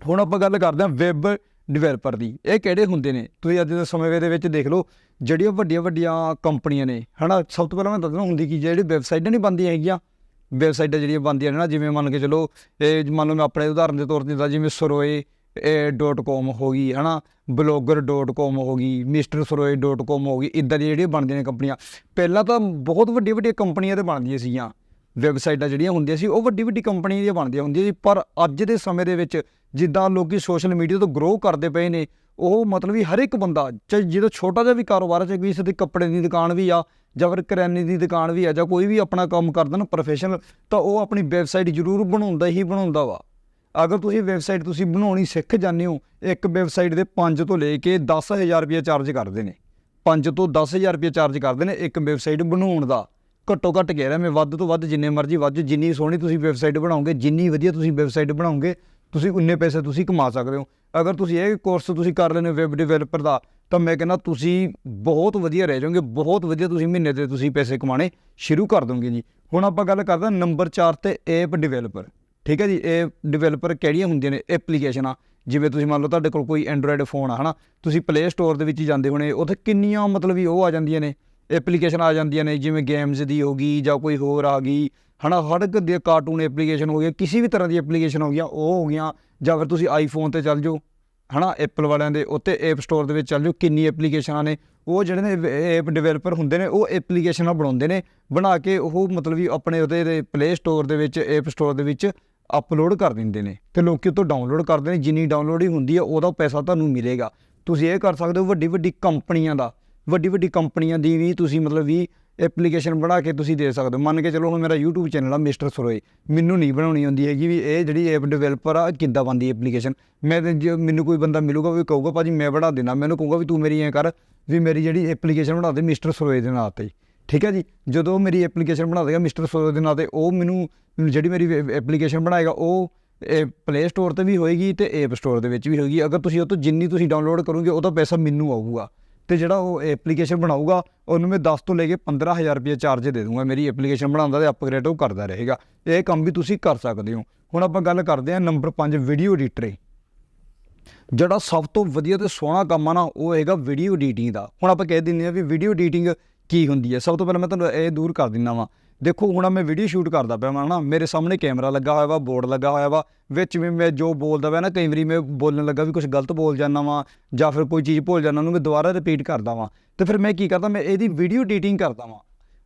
ਹੁਣ ਆਪਾਂ ਗੱਲ ਕਰਦੇ ਹਾਂ ਵੈਬ ਡਿਵੈਲਪਰ ਦੀ। ਇਹ ਕਿਹੜੇ ਹੁੰਦੇ ਨੇ? ਤੁਸੀਂ ਅੱਜ ਦੇ ਸਮੇਂ ਦੇ ਵਿੱਚ ਦੇਖ ਲਓ, ਜਿਹੜੀਆਂ ਵੱਡੀਆਂ ਵੱਡੀਆਂ ਕੰਪਨੀਆਂ ਨੇ, ਹਨਾ? ਸਭ ਤੋਂ ਪਹਿਲਾਂ ਮੈਂ ਦੱਸਣਾ ਹੁੰਦੀ ਕਿ ਜਿਹੜੀ ਵੈਬਸਾਈਟਾਂ ਨਹੀਂ ਬਣਦੀਆਂ ਹੈਗੀਆਂ ਵੈਬਸਾਈਟਾਂ ਜਿਹੜੀਆਂ ਬਣਦੀਆਂ ਨੇ ਨਾ, ਜਿਵੇਂ ਮੰਨ ਕੇ ਚਲੋ, ਇਹ ਮੰਨ ਲਓ ਮੈਂ ਆਪਣੇ ਉਦਾਹਰਨ ਦੇ ਤੌਰ ਤੇ ਦਿੰਦਾ ਜਿਵੇਂ ਸਰੋਏ .com ਹੋ ਗਈ, ਹਨਾ? Blogger.com ਹੋ ਗਈ ਮਿਸਟਰ ਸਰੋਏ.com ਹੋ ਗਈ, ਇਦਾਂ ਦੀਆਂ ਜਿਹੜੀਆਂ ਬਣਦੀਆਂ ਨੇ ਕੰਪਨੀਆਂ। ਪਹਿਲਾਂ ਤਾਂ ਬਹੁਤ ਵੱਡੀਆਂ ਵੱਡੀਆਂ ਕੰਪਨੀਆਂ ਤੇ ਬਣਦੀਆਂ ਸੀਗੀਆਂ। ਵੈਬਸਾਈਟਾਂ ਜਿਹੜੀਆਂ ਹੁੰਦੀਆਂ ਸੀ, ਉਹ ਵੱਡੀ ਵੱਡੀ ਕੰਪਨੀ ਦੀਆਂ ਬਣਦੀਆਂ ਹੁੰਦੀਆਂ ਸੀ, ਪਰ ਅੱਜ ਦੇ ਸਮੇਂ ਦੇ ਵਿੱਚ ਜਿੱਦਾਂ ਲੋਕੀ ਸੋਸ਼ਲ ਮੀਡੀਆ ਤੋਂ ਗਰੋ ਕਰਦੇ ਪਏ ਨੇ ਉਹ ਮਤਲਬ ਵੀ ਹਰ ਇੱਕ ਬੰਦਾ, ਚਾਹੇ ਜਿਹਦਾ ਛੋਟਾ ਜਿਹਾ ਵੀ ਕਾਰੋਬਾਰ ਹੈ, ਚਾਹੇ ਕਿਸੇ ਦੀ ਕੱਪੜੇ ਦੀ ਦੁਕਾਨ ਵੀ ਆ, ਜਾਂ ਫਿਰ ਕਰਿਆਨੇ ਦੀ ਦੁਕਾਨ ਵੀ ਆ, ਜਾਂ ਕੋਈ ਵੀ ਆਪਣਾ ਕੰਮ ਕਰਦਾ ਨਾ ਪ੍ਰੋਫੈਸ਼ਨਲ ਤਾਂ ਉਹ ਆਪਣੀ ਵੈਬਸਾਈਟ ਜ਼ਰੂਰ ਬਣਾਉਂਦਾ ਹੀ ਬਣਾਉਂਦਾ ਵਾ। ਅਗਰ ਤੁਸੀਂ ਵੈਬਸਾਈਟ ਤੁਸੀਂ ਬਣਾਉਣੀ ਸਿੱਖ ਜਾਂਦੇ ਹੋ, ਇੱਕ ਵੈਬਸਾਈਟ ਦੇ 5 ਤੋਂ ਲੈ ਕੇ 10000 ਰੁਪਏ ਚਾਰਜ ਕਰਦੇ ਨੇ। 5 ਤੋਂ 10000 ਰੁਪਏ ਚਾਰਜ ਕਰਦੇ ਨੇ ਇੱਕ ਵੈਬਸਾਈਟ ਬਣਾਉਣ ਦਾ। ਘੱਟੋ ਘੱਟ ਕਹਿ ਰਿਹਾ ਮੈਂ, ਵੱਧ ਤੋਂ ਵੱਧ ਜਿੰਨੇ ਮਰਜ਼ੀ ਵੱਧ, ਜਿੰਨੀ ਸੋਹਣੀ ਤੁਸੀਂ ਵੈਬਸਾਈਟ ਬਣਾਓਗੇ, ਜਿੰਨੀ ਵਧੀਆ ਤੁਸੀਂ ਵੈਬਸਾਈਟ ਬਣਾਓਗੇ, ਤੁਸੀਂ ਉਨੇ ਪੈਸੇ ਤੁਸੀਂ ਕਮਾ ਸਕਦੇ ਹੋ। ਅਗਰ ਤੁਸੀਂ ਇਹ ਕੋਰਸ ਤੁਸੀਂ ਕਰ ਲੈਂਦੇ ਹੋ ਵੈਬ ਡਿਵੈਲਪਰ ਦਾ, ਤਾਂ ਮੈਂ ਕਹਿੰਦਾ ਤੁਸੀਂ ਬਹੁਤ ਵਧੀਆ ਰਹਿ ਜਾਓਗੇ, ਬਹੁਤ ਵਧੀਆ ਤੁਸੀਂ ਮਹੀਨੇ 'ਤੇ ਤੁਸੀਂ ਪੈਸੇ ਕਮਾਣੇ ਸ਼ੁਰੂ ਕਰ ਦੋਗੇ ਜੀ। ਹੁਣ ਆਪਾਂ ਗੱਲ ਕਰਦੇ ਹਾਂ ਨੰਬਰ 4 ਤੇ ਐਪ ਡਿਵੈਲਪਰ ਠੀਕ ਹੈ ਜੀ ਇਹ ਡਿਵੈਲਪਰ ਕਿਹੜੀਆਂ ਹੁੰਦੀਆਂ ਨੇ? ਐਪਲੀਕੇਸ਼ਨਾਂ ਜਿਵੇਂ ਤੁਸੀਂ ਮੰਨ ਲਓ ਤੁਹਾਡੇ ਕੋਲ ਕੋਈ ਐਂਡਰੋਇਡ ਫੋਨ ਆ, ਹਨਾ? ਤੁਸੀਂ ਪਲੇ ਸਟੋਰ ਦੇ ਵਿੱਚ ਜਾਂਦੇ ਹੋਣੇ, ਉੱਥੇ ਕਿੰਨੀਆਂ ਮਤਲਬ ਵੀ ਉਹ ਆ ਜਾਂਦੀਆਂ ਨੇ? ਐਪਲੀਕੇਸ਼ਨ ਆ ਜਾਂਦੀਆਂ ਨੇ, ਜਿਵੇਂ ਗੇਮਸ ਦੀ ਹੋ ਗਈ ਜਾਂ ਕੋਈ ਹੋਰ ਆ ਗਈ। ਹਨਾ, ਹਰ ਇੱਕ ਦੀ ਕਾਰਟੂਨ ਐਪਲੀਕੇਸ਼ਨ ਹੋ ਗਿਆ ਕਿਸੇ ਵੀ ਤਰ੍ਹਾਂ ਦੀ ਐਪਲੀਕੇਸ਼ਨ ਹੋ ਗਿਆ ਉਹ ਹੋ ਗਈਆਂ। ਜਾਂ ਫਿਰ ਤੁਸੀਂ ਆਈਫੋਨ ਤੇ ਚੱਲ ਜਾਓ, ਹਨਾ ਐਪਲ ਵਾਲਿਆਂ ਦੇ ਉੱਤੇ ਐਪ ਸਟੋਰ ਦੇ ਵਿੱਚ ਚੱਲ ਜਾਓ, ਕਿੰਨੀ ਐਪਲੀਕੇਸ਼ਨਾਂ ਨੇ, ਉਹ ਜਿਹੜੇ ਨੇ ਐਪ ਡਿਵੈਲਪਰ ਹੁੰਦੇ ਨੇ, ਉਹ ਐਪਲੀਕੇਸ਼ਨਾਂ ਬਣਾਉਂਦੇ ਨੇ, ਬਣਾ ਕੇ ਉਹ ਮਤਲਬ ਵੀ ਆਪਣੇ ਉਹਦੇ ਦੇ ਪਲੇ ਸਟੋਰ ਦੇ ਵਿੱਚ ਐਪ ਸਟੋਰ ਦੇ ਵਿੱਚ ਅਪਲੋਡ ਕਰ ਦਿੰਦੇ ਨੇ। ਤੇ ਲੋਕੀ ਉਹ ਡਾਊਨਲੋਡ ਕਰਦੇ ਨੇ, ਜਿੰਨੀ ਡਾਊਨਲੋਡ ਹੀ ਹੁੰਦੀ ਹੈ ਉਹਦਾ ਪੈਸਾ ਤੁਹਾਨੂੰ ਮਿਲੇਗਾ। ਤੁਸੀਂ ਇਹ ਕਰ ਸਕਦੇ ਹੋ ਵੱਡੀ ਵੱਡੀ ਕੰਪਨੀਆਂ ਦਾ ਵੱਡੀ ਵੱਡੀ ਕੰਪਨੀਆਂ ਦੀ ਵੀ ਤੁਸੀਂ ਮਤਲਬ ਵੀ ਐਪਲੀਕੇਸ਼ਨ ਬਣਾ ਕੇ ਤੁਸੀਂ ਦੇ ਸਕਦੇ ਹੋ। ਮੰਨ ਕੇ ਚਲੋ ਹੁਣ ਮੇਰਾ YouTube ਚੈਨਲ ਆ ਮਿਸਟਰ ਸਰੋਏ ਮੈਨੂੰ ਨਹੀਂ ਬਣਾਉਣੀ ਆਉਂਦੀ ਹੈਗੀ ਵੀ ਇਹ ਜਿਹੜੀ ਐਪ ਡਿਵੈਲਪਰ ਆ ਕਿੱਦਾਂ ਬਣਦੀ ਐਪਲੀਕੇਸ਼ਨ ਮੈਂ ਜੇ ਮੈਨੂੰ ਕੋਈ ਬੰਦਾ ਮਿਲੂਗਾ ਵੀ ਕਹੂਗਾ, ਭਾਜੀ, ਮੈਂ ਬਣਾ ਦੇਣਾ ਮੈਨੂੰ ਕਹੂਗਾ ਵੀ, ਤੂੰ ਮੇਰੀ ਐ ਕਰ ਵੀ ਮੇਰੀ ਜਿਹੜੀ ਐਪਲੀਕੇਸ਼ਨ ਬਣਾ ਦੇ ਮਿਸਟਰ ਸਰੋਏ ਦੇ ਨਾਂ ਤੇ। ਠੀਕ ਹੈ ਜੀ? ਜਦੋਂ ਮੇਰੀ ਐਪਲੀਕੇਸ਼ਨ ਬਣਾ ਦੇਗਾ ਮਿਸਟਰ ਸਰੋਏ ਦੇ ਨਾਂ ਤੇ, ਉਹ ਮੈਨੂੰ ਜਿਹੜੀ ਮੇਰੀ ਐਪਲੀਕੇਸ਼ਨ ਬਣਾਏਗਾ, ਉਹ ਪਲੇ ਸਟੋਰ ਤੇ ਵੀ ਹੋਏਗੀ ਤੇ ਐਪ ਸਟੋਰ ਦੇ ਵਿੱਚ ਵੀ ਹੋਏਗੀ। ਅਗਰ ਤੁਸੀਂ ਉਹ ਤੋਂ ਜਿੰਨੀ ਤੁਸੀਂ ਡਾਊਨਲੋਡ ਕਰੋਗੇ ਉਹਦਾ ਪੈਸਾ ਮੈਨੂੰ ਆਊਗਾ। ਤੇ ਜਿਹੜਾ ਉਹ ਐਪਲੀਕੇਸ਼ਨ ਬਣਾਊਗਾ, ਉਹਨੂੰ ਮੈਂ 10 ਤੋਂ ਲੈ ਕੇ 15000 ਰੁਪਏ ਚਾਰਜ ਦੇ ਦੂੰਗਾ ਮੇਰੀ ਐਪਲੀਕੇਸ਼ਨ ਬਣਾਉਂਦਾ ਤੇ ਅਪਗ੍ਰੇਡ ਉਹ ਕਰਦਾ ਰਹੇਗਾ। ਇਹ ਕੰਮ ਵੀ ਤੁਸੀਂ ਕਰ ਸਕਦੇ ਹੋ। ਹੁਣ ਆਪਾਂ ਗੱਲ ਕਰਦੇ ਹਾਂ ਨੰਬਰ 5 ਵੀਡੀਓ ਐਡੀਟਰ ਜਿਹੜਾ ਸਭ ਤੋਂ ਵਧੀਆ ਤੇ ਸੋਹਣਾ ਕੰਮ ਆ ਨਾ, ਉਹ ਹੈਗਾ ਵੀਡੀਓ ਐਡੀਟਿੰਗ ਦਾ। ਹੁਣ ਆਪਾਂ ਕਹਿ ਦਿੰਦੇ ਆ ਵੀ ਵੀਡੀਓ ਐਡੀਟਿੰਗ ਕੀ ਹੁੰਦੀ ਹੈ। ਸਭ ਤੋਂ ਪਹਿਲਾਂ ਮੈਂ ਤੁਹਾਨੂੰ ਇਹ ਦੂਰ ਕਰ ਦਿੰਦਾ ਵਾਂ। ਦੇਖੋ, ਹੁਣ ਮੈਂ ਵੀਡੀਓ ਸ਼ੂਟ ਕਰਦਾ ਪਿਆ ਮੈਂ ਨਾ ਮੇਰੇ ਸਾਹਮਣੇ ਕੈਮਰਾ ਲੱਗਾ ਹੋਇਆ ਵਾ ਬੋਰਡ ਲੱਗਾ ਹੋਇਆ ਵਾ, ਵਿੱਚ ਵੀ ਮੈਂ ਜੋ ਬੋਲਦਾ ਪਿਆ ਨਾ, ਕਈ ਵਾਰੀ ਮੈਂ ਬੋਲਣ ਲੱਗਾ ਵੀ ਕੁਝ ਗਲਤ ਬੋਲ ਜਾਂਦਾ ਵਾਂ, ਜਾਂ ਫਿਰ ਕੋਈ ਚੀਜ਼ ਭੁੱਲ ਜਾਂਦਾ, ਉਹਨੂੰ ਮੈਂ ਦੁਬਾਰਾ ਰਿਪੀਟ ਕਰਦਾ ਵਾਂ। ਤੇ ਫਿਰ ਮੈਂ ਕੀ ਕਰਦਾ, ਮੈਂ ਇਹਦੀ ਵੀਡੀਓ ਐਡੀਟਿੰਗ ਕਰਦਾ ਵਾਂ।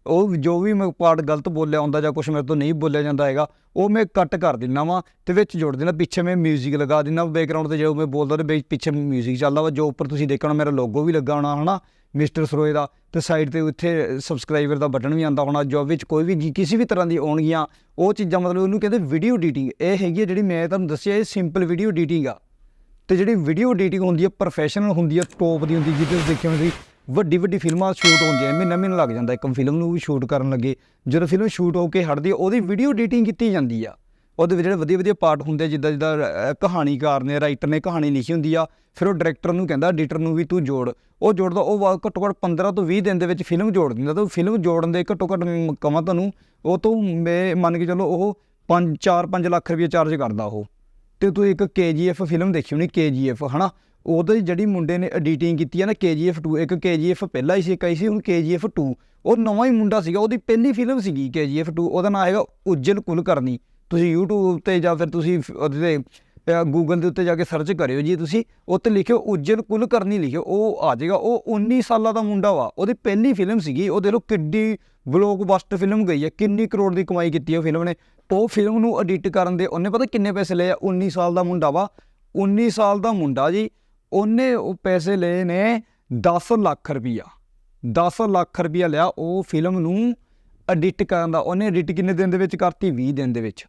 ਉਹ ਜੋ ਵੀ ਮੈਂ ਪਾਰਟ ਗਲਤ ਬੋਲਿਆ ਹੁੰਦਾ ਜਾਂ ਕੁਝ ਮੇਰੇ ਤੋਂ ਨਹੀਂ ਬੋਲਿਆ ਜਾਂਦਾ ਹੈਗਾ ਉਹ ਮੈਂ ਕੱਟ ਕਰ ਦਿੰਦਾ ਵਾਂ ਤੇ ਵਿੱਚ ਜੋੜ ਦੇਣਾ ਪਿੱਛੇ ਮੈਂ 뮤직 ਲਗਾ ਦਿੰਦਾ ਬੈਕਗ੍ਰਾਉਂਡ ਤੇ ਜਦੋਂ ਮੈਂ ਬੋਲਦਾ ਤੇ ਵਿੱਚ ਪਿੱਛੇ 뮤직 ਚੱਲਦਾ ਵਾ ਜੋ ਉੱਪਰ ਤੁਸੀਂ ਦੇਖਣਾ ਮੇਰਾ ਲੋਗੋ ਵੀ ਲੱਗਾ ਹੋਣਾ ਹਨਾ ਮਿਸਟਰ ਸਰੋਏ ਦਾ ਤੇ ਸਾਈਡ ਤੇ ਉੱਥੇ ਸਬਸਕ੍ਰਾਈਬਰ ਦਾ ਬਟਨ ਵੀ ਆਂਦਾ ਹੋਣਾ ਜੋ ਵਿੱਚ ਕੋਈ ਵੀ ਜੀ- ਕਿਸੇ ਵੀ ਤਰ੍ਹਾਂ ਦੀ ਆਉਣਗੀਆਂ ਉਹ ਚੀਜ਼ਾਂ ਮਤਲਬ ਉਹਨੂੰ ਕਹਿੰਦੇ ਵੀਡੀਓ ਐਡੀਟਿੰਗ ਇਹ ਹੈਗੀ ਹੈ ਜਿਹੜੀ ਮੈਂ ਤੁਹਾਨੂੰ ਦੱਸਿਆ ਇਹ ਸਿੰਪਲ ਵੀਡੀਓ ਐਡੀਟਿੰਗ ਆ ਤੇ ਜਿਹੜੀ ਵੀਡੀਓ ਐਡੀਟਿੰਗ ਹੁੰਦੀ ਹੈ ਪ੍ਰੋਫੈਸ਼ਨਲ ਹੁੰਦੀ ਹੈ ਟੋਪ ਦੀ ਹੁੰਦੀ ਜਿਹਦੇ ਤੁਸੀਂ ਦੇਖਿਆ ਹੁੰਦੀ ਵੱਡੀ ਵੱਡੀ ਫਿਲਮਾਂ ਸ਼ੂਟ ਹੁੰਦੀਆਂ ਮਹੀਨਾ ਮਹੀਨਾ ਲੱਗ ਜਾਂਦਾ। ਇੱਕ ਫਿਲਮ ਨੂੰ ਵੀ ਸ਼ੂਟ ਕਰਨ ਲੱਗੇ ਜਦੋਂ ਫਿਲਮ ਸ਼ੂਟ ਹੋ ਕੇ ਹਟਦੀ ਹੈ ਉਹਦੀ ਵੀਡੀਓ ਐਡੀਟਿੰਗ ਕੀਤੀ ਜਾਂਦੀ ਆ। ਉਹਦੇ ਵਿੱਚ ਜਿਹੜੇ ਵਧੀਆ ਵਧੀਆ ਪਾਰਟ ਹੁੰਦੇ ਆ, ਜਿੱਦਾਂ ਜਿੱਦਾਂ ਕਹਾਣੀਕਾਰ ਨੇ ਰਾਈਟਰ ਨੇ ਕਹਾਣੀ ਲਿਖੀ ਹੁੰਦੀ ਆ ਫਿਰ ਉਹ ਡਾਇਰੈਕਟਰ ਨੂੰ ਕਹਿੰਦਾ ਐਡੀਟਰ ਨੂੰ ਵੀ ਤੂੰ ਜੋੜ। ਉਹ ਜੋੜਦਾ ਉਹ ਵਾ- ਘੱਟੋ ਘੱਟ 15 ਤੋਂ 20 ਦਿਨ ਦੇ ਵਿੱਚ ਫਿਲਮ ਜੋੜ ਦਿੰਦਾ। ਤਾਂ ਫਿਲਮ ਜੋੜਨ ਦੇ ਘੱਟੋ ਘੱਟ ਮ- ਕਵਾਂ ਤੁਹਾਨੂੰ ਉਹ ਤੋਂ ਮੈਂ ਮੰਨ ਕੇ ਚੱਲੋ ਉਹ 5 4-5 ਲੱਖ ਰੁਪਏ ਚਾਰਜ ਕਰਦਾ ਉਹ। ਤੇ ਤੂੰ ਇੱਕ KGF ਫਿਲਮ ਦੇਖੀ ਹੋਣੀ KGF ਹਨਾ? ਉਹਦੇ ਜਿਹੜੀ ਮੁੰਡੇ ਨੇ ਐਡੀਟਿੰਗ ਕੀਤੀ ਹੈ ਨਾ KGF 2 ਇੱਕ KGF ਪਹਿਲਾਂ ਹੀ ਸੀ, ਇੱਕ ਆਈ ਸੀ, ਹੁਣ KGF 2 ਉਹ ਨਵਾਂ ਹੀ ਮੁੰਡਾ ਸੀਗਾ, ਉਹਦੀ ਪਹਿਲੀ ਫਿਲਮ ਸੀਗੀ KGF 2 ਉਹਦਾ ਨਾਮ ਹੈਗਾ ਉਜਲ ਕੁਲਕਰਨੀ। ਤੁਸੀਂ YouTube ਤੇ ਜਾਂ ਫਿਰ ਤੁਸੀਂ ਉਹਦੇ ਤੇ ਗੂਗਲ ਦੇ ਉੱਤੇ ਜਾ ਕੇ ਸਰਚ ਕਰਿਓ ਜੀ ਤੁਸੀਂ ਉੱਤੇ ਲਿਖਿਓ ਉਜਲ ਕੁਲਕਰਨੀ ਲਿਖਿਓ, ਉਹ ਆ ਜਾਏਗਾ, ਉਹ 19 ਸਾਲਾਂ ਦਾ ਮੁੰਡਾ ਵਾ, ਉਹਦੀ ਪਹਿਲੀ ਫਿਲਮ ਸੀਗੀ, ਉਹ ਦੇਖੋ ਕਿੱਡੀ ਬਲੋਕਬਸਟਰ ਫਿਲਮ ਗਈ ਹੈ, ਕਿੰਨੀ ਕਰੋੜ ਦੀ ਕਮਾਈ ਕੀਤੀ ਹੈ ਉਹ ਫਿਲਮ ਨੇ। ਉਹ ਫਿਲਮ ਨੂੰ ਐਡਿਟ ਕਰਨ ਦੇ, ਉਹਨੇ ਪਤਾ ਕਿੰਨੇ ਪੈਸੇ ਲਏ ਆ? 19 ਸਾਲ ਦਾ ਮੁੰਡਾ ਵਾ 19 ਸਾਲ ਦਾ ਮੁੰਡਾ ਜੀ ਉਹਨੇ ਉਹ ਪੈਸੇ ਲਏ ਨੇ 10 ਲੱਖ ਰੁਪਈਆ। 10 ਲੱਖ ਰੁਪਈਆ ਲਿਆ ਉਹ ਫਿਲਮ ਨੂੰ ਐਡਿਟ ਕਰਨ ਦਾ। ਉਹਨੇ ਐਡਿਟ ਕਿੰਨੇ ਦਿਨ ਦੇ ਵਿੱਚ ਕਰਤੀ? 20 ਦਿਨ ਦੇ ਵਿੱਚ।